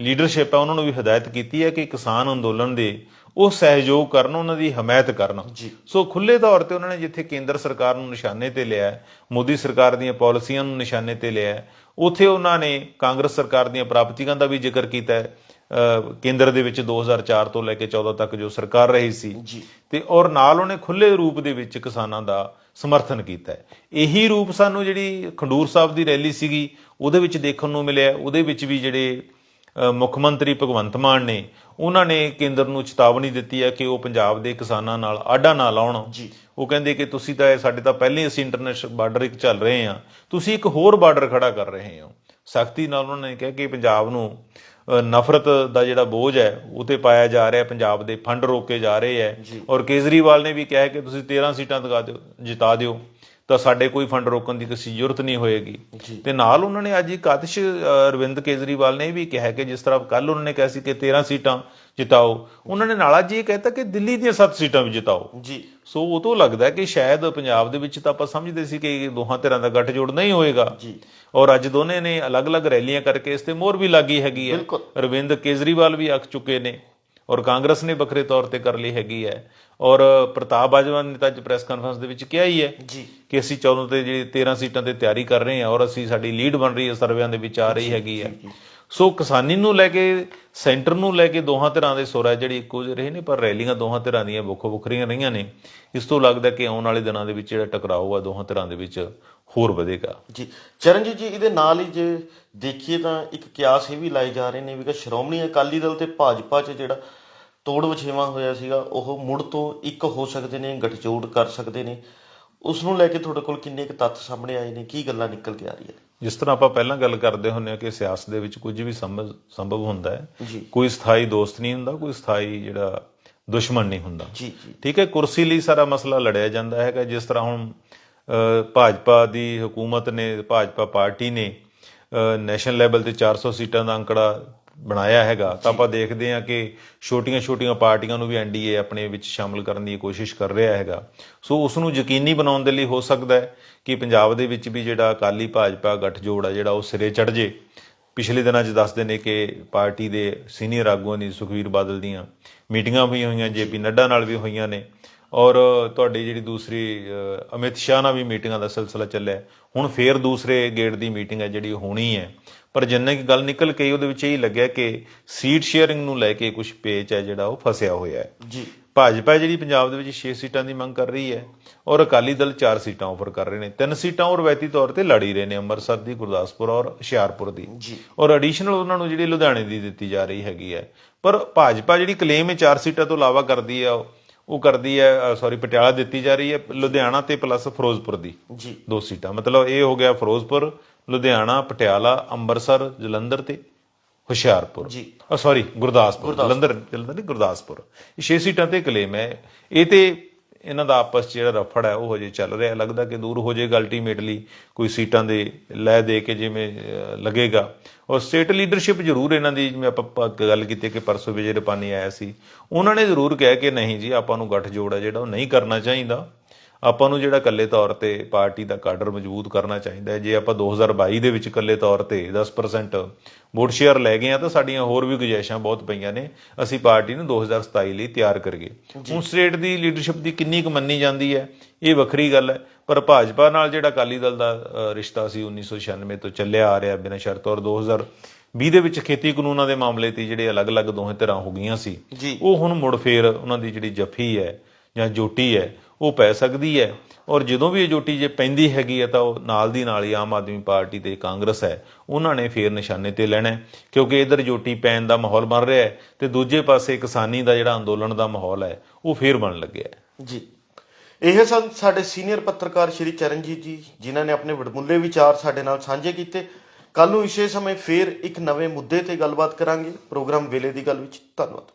ਲੀਡਰਸ਼ਿਪ ਹੈ ਉਹਨਾਂ ਨੂੰ ਵੀ ਹਦਾਇਤ ਕੀਤੀ ਹੈ ਕਿ ਕਿਸਾਨ ਅੰਦੋਲਨ ਦੇ ਉਹ ਸਹਿਯੋਗ ਕਰਨ ਉਹਨਾਂ ਦੀ ਹਮਾਇਤ ਕਰਨ। ਸੋ ਖੁੱਲੇ ਤੌਰ ਤੇ ਉਹਨਾਂ ਨੇ ਜਿੱਥੇ ਕੇਂਦਰ ਸਰਕਾਰ ਨੂੰ ਨਿਸ਼ਾਨੇ ਤੇ ਲਿਆ ਮੋਦੀ ਸਰਕਾਰ ਦੀਆਂ ਪਾਲਿਸੀਆਂ ਨੂੰ ਨਿਸ਼ਾਨੇ ਤੇ ਲਿਆ ਉੱਥੇ ਉਹਨਾਂ ਨੇ ਕਾਂਗਰਸ ਸਰਕਾਰ ਦੀਆਂ ਪ੍ਰਾਪਤੀਆਂ ਦਾ ਵੀ ਜ਼ਿਕਰ ਕੀਤਾ ਹੈ ਕੇਂਦਰ ਦੇ ਵਿੱਚ 2004 ਤੋਂ ਲੈ ਕੇ 14 ਤੱਕ ਜੋ ਸਰਕਾਰ ਰਹੀ ਸੀ। ਤੇ ਔਰ ਨਾਲ ਉਹਨੇ ਖੁੱਲੇ ਰੂਪ ਦੇ ਵਿੱਚ ਕਿਸਾਨਾਂ ਦਾ ਸਮਰਥਨ ਕੀਤਾ ਹੈ ਇਹੀ ਰੂਪ ਸਾਨੂੰ ਜਿਹੜੀ ਖੰਡੂਰ ਸਾਹਿਬ ਦੀ ਰੈਲੀ ਸੀਗੀ ਉਹਦੇ ਵਿੱਚ ਦੇਖਣ ਨੂੰ ਮਿਲਿਆ ਉਹਦੇ ਵਿੱਚ ਵੀ ਜਿਹੜੇ ਮੁੱਖ ਮੰਤਰੀ ਭਗਵੰਤ ਮਾਨ ਨੇ ਉਹਨਾਂ ਨੇ ਕੇਂਦਰ ਨੂੰ ਚੇਤਾਵਨੀ ਦਿੱਤੀ ਹੈ ਕਿ ਉਹ ਪੰਜਾਬ ਦੇ ਕਿਸਾਨਾਂ ਨਾਲ ਆਡਾ ਨਾ ਲਾਉਣ। ਜੀ। ਉਹ ਕਹਿੰਦੇ ਕਿ ਤੁਸੀਂ ਤਾਂ ਸਾਡੇ ਤਾਂ ਪਹਿਲੇ ਅਸੀਂ ਇੰਟਰਨੈਸ਼ਨਲ ਬਾਰਡਰ ਇੱਕ ਚੱਲ ਰਹੇ ਹਾਂ। ਤੁਸੀਂ ਇੱਕ ਹੋਰ ਬਾਰਡਰ ਖੜਾ ਕਰ ਰਹੇ ਹੋ। ਸਖਤੀ ਨਾਲ ਉਹਨਾਂ ਨੇ ਕਿਹਾ ਕਿ ਪੰਜਾਬ ਨੂੰ ਨਫ਼ਰਤ ਦਾ ਜਿਹੜਾ ਬੋਝ ਹੈ ਉਹ ਤੇ ਪਾਇਆ ਜਾ ਰਿਹਾ ਪੰਜਾਬ ਦੇ ਫੰਡ ਰੋਕੇ ਜਾ ਰਹੇ ਹੈ। ਔਰ ਕੇਜਰੀਵਾਲ ਨੇ ਵੀ ਕਿਹਾ ਕਿ ਤੁਸੀਂ 13 ਸੀਟਾਂ ਦਿਖਾ ਦਿਓ ਜਿਤਾ ਦਿਓ। ਤਾਂ ਸਾਡੇ ਕੋਈ ਫੰਡ ਰੋਕਣ ਦੀ ਕਿਸੇ ਜ਼ਰੂਰਤ ਨਹੀਂ ਹੋਏਗੀ। ਤੇ ਨਾਲ ਉਹਨਾਂ ਨੇ ਅੱਜ ਇੱਕ ਆਦਿਸ਼ ਅ, ਅਰਵਿੰਦ ਕੇਜਰੀਵਾਲ ਨੇ ਵੀ ਕਿਹਾ ਕਿ ਜਿਸ ਤਰ੍ਹਾਂ ਕੱਲ ਉਹਨਾਂ ਨੇ ਕਿਹਾ ਸੀ ਕਿ 13 ਸੀਟਾਂ ਜਿਤਾਓ। ਉਹਨਾਂ ਨੇ ਨਾਲ ਅੱਜ ਇਹ ਕਹਿਤਾ ਕਿ ਦਿੱਲੀ ਦੀਆਂ 7 ਸੀਟਾਂ ਵੀ ਜਿਤਾਓ। ਜੀ। ਸੋ ਉਹ ਤੋਂ ਲੱਗਦਾ ਕਿ ਸ਼ਾਇਦ ਪੰਜਾਬ ਦੇ ਵਿੱਚ ਤਾਂ ਆਪਾਂ ਸਮਝਦੇ ਸੀ ਕਿ ਦੋਹਾਂ ਧਿਰਾਂ ਦਾ ਗੱਠਜੋੜ ਨਹੀਂ ਹੋਏਗਾ। ਜੀ। ਔਰ ਅੱਜ ਦੋਨੇ ਨੇ ਅਲੱਗ-ਅਲੱਗ ਰੈਲੀਆਂ ਕਰਕੇ ਇਸ ਤੇ ਮੋਹਰ ਵੀ ਲੱਗੀ ਹੈਗੀ ਹੈ। ਅਰਵਿੰਦ ਕੇਜਰੀਵਾਲ ਵੀ ਅੱਕ ਚੁੱਕੇ ਨੇ। ਔਰ ਕਾਂਗਰਸ ਨੇ ਵੱਖਰੇ ਤੌਰ ਤੇ ਕਰ ਲਈ ਹੈਗੀ ਹੈ। ਔਰ ਪ੍ਰਤਾਪ ਬਾਜਵਾ ਨੇ ਤਾਂ ਅੱਜ ਪ੍ਰੈਸ ਕਾਨਫਰੰਸ ਦੇ ਵਿੱਚ ਕਿਹਾ ਹੀ ਹੈ ਜੀ। ਕਿ ਅਸੀਂ 14 ਤੇ ਜਿਹੜੀ 13 ਸੀਟਾਂ ਤੇ ਤਿਆਰੀ ਕਰ ਰਹੇ ਹਾਂ ਔਰ ਅਸੀਂ ਸਾਡੀ ਲੀਡ ਬਣ ਰਹੀ ਹੈ ਸਰਵਿਆਂ ਦੇ ਵਿੱਚ ਆ ਰਹੀ ਹੈਗੀ ਹੈ। ਸੋ ਕਿਸਾਨੀ ਨੂੰ ਲੈ ਕੇ ਸੈਂਟਰ ਨੂੰ ਲੈ ਕੇ ਦੋਹਾਂ ਧਿਰਾਂ ਦੇ ਸੁਰ ਜਿਹੜੀ ਇੱਕੋ ਜਿਹੇ ਰਹੇ ਨੇ ਪਰ ਰੈਲੀਆਂ ਦੋਹਾਂ ਧਿਰਾਂ ਦੀਆਂ ਵੱਖੋ ਵੱਖਰੀਆਂ ਰਹੀਆਂ ਨੇ। ਇਸ ਤੋਂ ਲੱਗਦਾ ਕਿ ਆਉਣ ਵਾਲੇ ਦਿਨਾਂ ਦੇ ਵਿੱਚ ਜਿਹੜਾ ਟਕਰਾਓ ਆ ਦੋਹਾਂ ਧਿਰਾਂ ਦੇ ਵਿੱਚ ਹੋਰ ਵਧੇਗਾ। ਜੀ। ਚਰਨਜੀਤ ਜੀ ਇਹਦੇ ਨਾਲ ਹੀ ਜੇ ਦੇਖੀਏ ਤਾਂ ਇੱਕ ਕਿਆਸ ਇਹ ਵੀ ਲਾਏ ਜਾ ਰਹੇ ਨੇ ਵੀ ਕਿ ਸ਼੍ਰੋਮਣੀ ਅਕਾਲੀ ਦਲ ਤੇ ਭਾਜਪਾ 'ਚ ਜਿਹੜਾ ਤੋੜ ਵਛੇਵਾ ਹੋਇਆ ਸੀਗਾ ਉਹ ਮੁੜ ਤੋਂ ਇੱਕ ਹੋ ਸਕਦੇ ਨੇ ਗੱਠਜੋੜ ਕਰ ਸਕਦੇ ਨੇ। ਉਸ ਨੂੰ ਲੈ ਕੇ ਤੁਹਾਡੇ ਕੋਲ ਕਿੰਨੇ ਕੁ ਤੱਥ ਸਾਹਮਣੇ ਆਏ ਨੇ ਕੀ ਗੱਲਾਂ ਨਿਕਲ ਕੇ ਆ ਰਹੀਆਂ ਨੇ? ਜਿਸ ਤਰ੍ਹਾਂ ਆਪਾਂ ਪਹਿਲਾਂ ਗੱਲ ਕਰਦੇ ਹੁੰਨੇ ਆ ਕਿ ਸਿਆਸਤ ਦੇ ਵਿੱਚ ਕੁਝ ਵੀ ਸੰਭਵ ਹੁੰਦਾ ਹੈ। ਕੋਈ ਸਥਾਈ ਦੋਸਤ ਨਹੀਂ ਹੁੰਦਾ ਕੋਈ ਸਥਾਈ ਜਿਹੜਾ ਦੁਸ਼ਮਣ ਨਹੀਂ ਹੁੰਦਾ। ਜੀ ਜੀ। ਠੀਕ ਹੈ ਕੁਰਸੀ ਲਈ ਸਾਰਾ ਮਸਲਾ ਲੜਿਆ ਜਾਂਦਾ ਹੈਗਾ। ਜਿਸ ਤਰ੍ਹਾਂ ਹੁਣ ਭਾਜਪਾ ਦੀ ਹਕੂਮਤ ਨੇ ਭਾਜਪਾ ਪਾਰਟੀ ਨੇ ਨੈਸ਼ਨਲ ਲੈਵਲ ਤੇ 400 ਸੀਟਾਂ ਦਾ ਅੰਕੜਾ ਬਣਾਇਆ ਹੈਗਾ ਤਾਂ ਆਪਾਂ ਦੇਖਦੇ ਹਾਂ ਕਿ ਛੋਟੀਆਂ-ਛੋਟੀਆਂ ਪਾਰਟੀਆਂ ਨੂੰ ਵੀ ਐਨਡੀਏ ਆਪਣੇ ਵਿੱਚ ਸ਼ਾਮਲ ਕਰਨ ਦੀ ਕੋਸ਼ਿਸ਼ ਕਰ ਰਿਹਾ ਹੈਗਾ। ਸੋ ਉਸ ਨੂੰ ਯਕੀਨੀ ਬਣਾਉਣ ਦੇ ਲਈ ਹੋ ਸਕਦਾ ਹੈ ਕਿ ਪੰਜਾਬ ਦੇ ਵਿੱਚ ਵੀ ਜਿਹੜਾ ਅਕਾਲੀ ਭਾਜਪਾ ਗੱਠਜੋੜ ਆ ਜਿਹੜਾ ਉਹ ਸਿਰੇ ਚੜ ਜੇ। ਪਿਛਲੇ ਦਿਨਾਂ 'ਚ ਦੱਸਦੇ ਨੇ ਕਿ ਪਾਰਟੀ ਦੇ ਸੀਨੀਅਰ ਆਗੂਆਂ ਦੀ ਸੁਖਵੀਰ ਬਾਦਲ ਦੀਆਂ ਮੀਟਿੰਗਾਂ ਵੀ ਹੋਈਆਂ ਜੇਪੀ ਨੱਡਾ ਨਾਲ ਵੀ ਹੋਈਆਂ ਨੇ। ਔਰ ਤੁਹਾਡੀ ਜਿਹੜੀ ਦੂਸਰੀ ਅਮਿਤ ਸ਼ਾਹ ਨਾਲ ਵੀ ਮੀਟਿੰਗਾਂ ਦਾ ਸਿਲਸਿਲਾ ਚੱਲਿਆ ਹੁਣ ਫੇਰ ਦੂਸਰੇ ਗੇੜ ਦੀ ਮੀਟਿੰਗ ਹੈ ਜਿਹੜੀ ਉਹ ਹੋਣੀ ਹੈ। ਪਰ ਜਿੰਨੇ ਕੀ ਗੱਲ ਨਿਕਲ ਕੇ ਉਹਦੇ ਵਿੱਚ ਇਹ ਲੱਗਿਆ ਕਿ ਸੀਟ ਸ਼ੇਅਰਿੰਗ ਨੂੰ ਲੈ ਕੇ ਕੁਝ ਪੇਚ ਹੈ ਜਿਹੜਾ ਉਹ ਫਸਿਆ ਹੋਇਆ ਹੈ। ਜੀ। ਭਾਜਪਾ ਜਿਹੜੀ ਪੰਜਾਬ ਦੇ ਵਿੱਚ 6 ਸੀਟਾਂ ਦੀ ਮੰਗ ਕਰ ਰਹੀ ਹੈ ਔਰ ਅਕਾਲੀ ਦਲ 4 ਸੀਟਾਂ ਆਫਰ ਕਰ ਰਹੇ ਨੇ। ਤਿੰਨ ਸੀਟਾਂ ਉਹ ਰਵਾਇਤੀ ਤੌਰ ਤੇ ਲੜ ਰਹੇ ਨੇ ਅੰਮ੍ਰਿਤਸਰ ਦੀ ਗੁਰਦਾਸਪੁਰ ਔਰ ਹੁਸ਼ਿਆਰਪੁਰ ਦੀ। ਜੀ। ਔਰ ਐਡੀਸ਼ਨਲ ਉਹਨਾਂ ਨੂੰ ਜਿਹੜੀ ਲੁਧਿਆਣੇ ਦੀ ਦਿੱਤੀ ਜਾ ਰਹੀ ਹੈਗੀ ਹੈ। ਪਰ ਭਾਜਪਾ ਜਿਹੜੀ ਕਲੇਮ ਹੈ 4 ਸੀਟਾਂ ਤੋਂ ਇਲਾਵਾ ਕਰਦੀ ਹੈ ਉਹ ਕਰਦੀ ਹੈ ਸੌਰੀ ਪਟਿਆਲਾ ਦਿੱਤੀ ਜਾ ਰਹੀ ਹੈ ਲੁਧਿਆਣਾ ਤੇ ਪਲੱਸ ਫਿਰੋਜ਼ਪੁਰ ਦੀ ਜੀ। ਦੋ ਸੀਟਾਂ। ਮਤਲਬ ਇਹ ਹੋ ਗਿਆ ਫਿਰੋਜ਼ਪੁਰ ਲੁਧਿਆਣਾ ਪਟਿਆਲਾ ਅੰਮ੍ਰਿਤਸਰ ਜਲੰਧਰ ਤੇ ਹੁਸ਼ਿਆਰਪੁਰ। ਜੀ। ਸੌਰੀ ਗੁਰਦਾਸਪੁਰ। ਜਲੰਧਰ ਜਲੰਧਰ ਨਹੀਂ ਗੁਰਦਾਸਪੁਰ। ਇਹ 6 ਸੀਟਾਂ ਤੇ ਕਲੇਮ ਹੈ। ਇਹ ਤੇ ਇਹਨਾਂ ਦਾ ਆਪਸ 'ਚ ਜਿਹੜਾ ਰਫੜ ਹੈ, ਉਹ ਹਜੇ ਚੱਲ ਰਿਹਾ। ਲੱਗਦਾ ਕਿ ਦੂਰ ਹੋ ਜਾਏਗਾ ਅਲਟੀਮੇਟਲੀ ਕੋਈ ਸੀਟਾਂ ਦੇ ਲੈ ਦੇ ਕੇ ਜਿਵੇਂ ਲੱਗੇਗਾ। ਔਰ ਸਟੇਟ ਲੀਡਰਸ਼ਿਪ ਜ਼ਰੂਰ ਇਹਨਾਂ ਦੀ, ਜਿਵੇਂ ਆਪਾਂ ਗੱਲ ਕੀਤੀ ਕਿ ਪਰਸੋਂ ਵਿਜੇ ਰੁਪਾਨੀ ਆਇਆ ਸੀ। ਉਹਨਾਂ ਨੇ ਜ਼ਰੂਰ ਕਿਹਾ ਕਿ ਨਹੀਂ ਜੀ, ਆਪਾਂ ਨੂੰ ਗੱਠ ਜੋੜ ਹੈ ਜਿਹੜਾ, ਉਹ ਨਹੀਂ ਕਰਨਾ ਚਾਹੀਦਾ। ਆਪਾਂ ਨੂੰ ਜਿਹੜਾ ਇਕੱਲੇ ਤੌਰ ਤੇ ਪਾਰਟੀ ਦਾ ਕਾਡਰ ਮਜ਼ਬੂਤ ਕਰਨਾ ਚਾਹੀਦਾ ਹੈ। ਜੇ ਆਪਾਂ 2022 ਦੇ ਵਿੱਚ ਇਕੱਲੇ ਤੌਰ ਤੇ 10% ਵੋਟ ਸ਼ੇਅਰ ਲੈ ਗਏ ਆ ਤਾਂ ਸਾਡੀਆਂ ਹੋਰ ਵੀ ਗੁੰਜਾਇਸ਼ਾਂ ਬਹੁਤ ਪਈਆਂ ਨੇ। ਅਸੀਂ ਪਾਰਟੀ ਨੂੰ 2027 ਲਈ ਤਿਆਰ ਕਰੀਏ। ਹੁਣ ਸਟੇਟ ਦੀ ਲੀਡਰਸ਼ਿਪ ਦੀ ਕਿੰਨੀ ਕੁ ਮੰਨੀ ਜਾਂਦੀ ਹੈ ਇਹ ਵੱਖਰੀ ਗੱਲ ਹੈ। ਪਰ ਭਾਜਪਾ ਨਾਲ ਜਿਹੜਾ ਅਕਾਲੀ ਦਲ ਦਾ ਰਿਸ਼ਤਾ ਸੀ 1996 ਤੋਂ ਚੱਲਿਆ ਆ ਰਿਹਾ ਬਿਨਾਂ ਸ਼ਰਤ ਔਰ 2020 ਦੇ ਵਿੱਚ ਖੇਤੀ ਕਾਨੂੰਨਾਂ ਦੇ ਮਾਮਲੇ ਤੇ ਜਿਹੜੇ ਅਲੱਗ-ਅਲੱਗ ਦੋਹੇ ਤਰ੍ਹਾਂ ਹੋ ਗਈਆਂ ਸੀ ਉਹ ਹੁਣ ਮੁੜ ਫੇਰ ਉਹਨਾਂ ਦੀ ਜਿਹੜੀ ਜੱਫੀ ਹੈ ਜਾਂ ਜੋਟੀ ਹੈ ਉਹ ਪੈ ਸਕਦੀ ਹੈ। ਔਰ ਜਦੋਂ ਵੀ ਇਹ ਜੋਟੀ ਜੇ ਪੈਂਦੀ ਹੈਗੀ ਹੈ ਤਾਂ ਉਹ ਨਾਲ ਦੀ ਨਾਲ ਹੀ ਆਮ ਆਦਮੀ ਪਾਰਟੀ ਤੇ ਕਾਂਗਰਸ ਹੈ। ਉਹਨਾਂ ਨੇ ਫੇਰ ਨਿਸ਼ਾਨੇ ਤੇ ਲੈਣਾ ਕਿਉਂਕਿ ਇਧਰ ਜੋਟੀ ਪੈਣ ਦਾ ਮਾਹੌਲ ਬਣ ਰਿਹਾ ਹੈ ਤੇ ਦੂਜੇ ਪਾਸੇ ਕਿਸਾਨੀ ਦਾ ਜਿਹੜਾ ਅੰਦੋਲਨ ਦਾ ਮਾਹੌਲ ਹੈ, ਉਹ ਫੇਰ ਬਣ ਲੱਗਿਆ ਜੀ। ਇਹ ਸਨ ਸਾਡੇ ਸੀਨੀਅਰ ਪੱਤਰਕਾਰ ਸ਼੍ਰੀ ਚਰਨਜੀਤ ਜੀ, ਜਿਨ੍ਹਾਂ ਨੇ ਆਪਣੇ ਵਡਮੁੱਲੇ ਵਿਚਾਰ ਸਾਡੇ ਨਾਲ ਸਾਂਝੇ ਕੀਤੇ। ਕੱਲ ਨੂੰ ਇਸੇ ਸਮੇਂ ਫੇਰ ਇੱਕ ਨਵੇਂ ਮੁੱਦੇ ਤੇ ਗੱਲਬਾਤ ਕਰਾਂਗੇ। ਪ੍ਰੋਗਰਾਮ ਵੇਲੇ ਦੀ ਗੱਲ ਵਿੱਚ ਧੰਨਵਾਦ।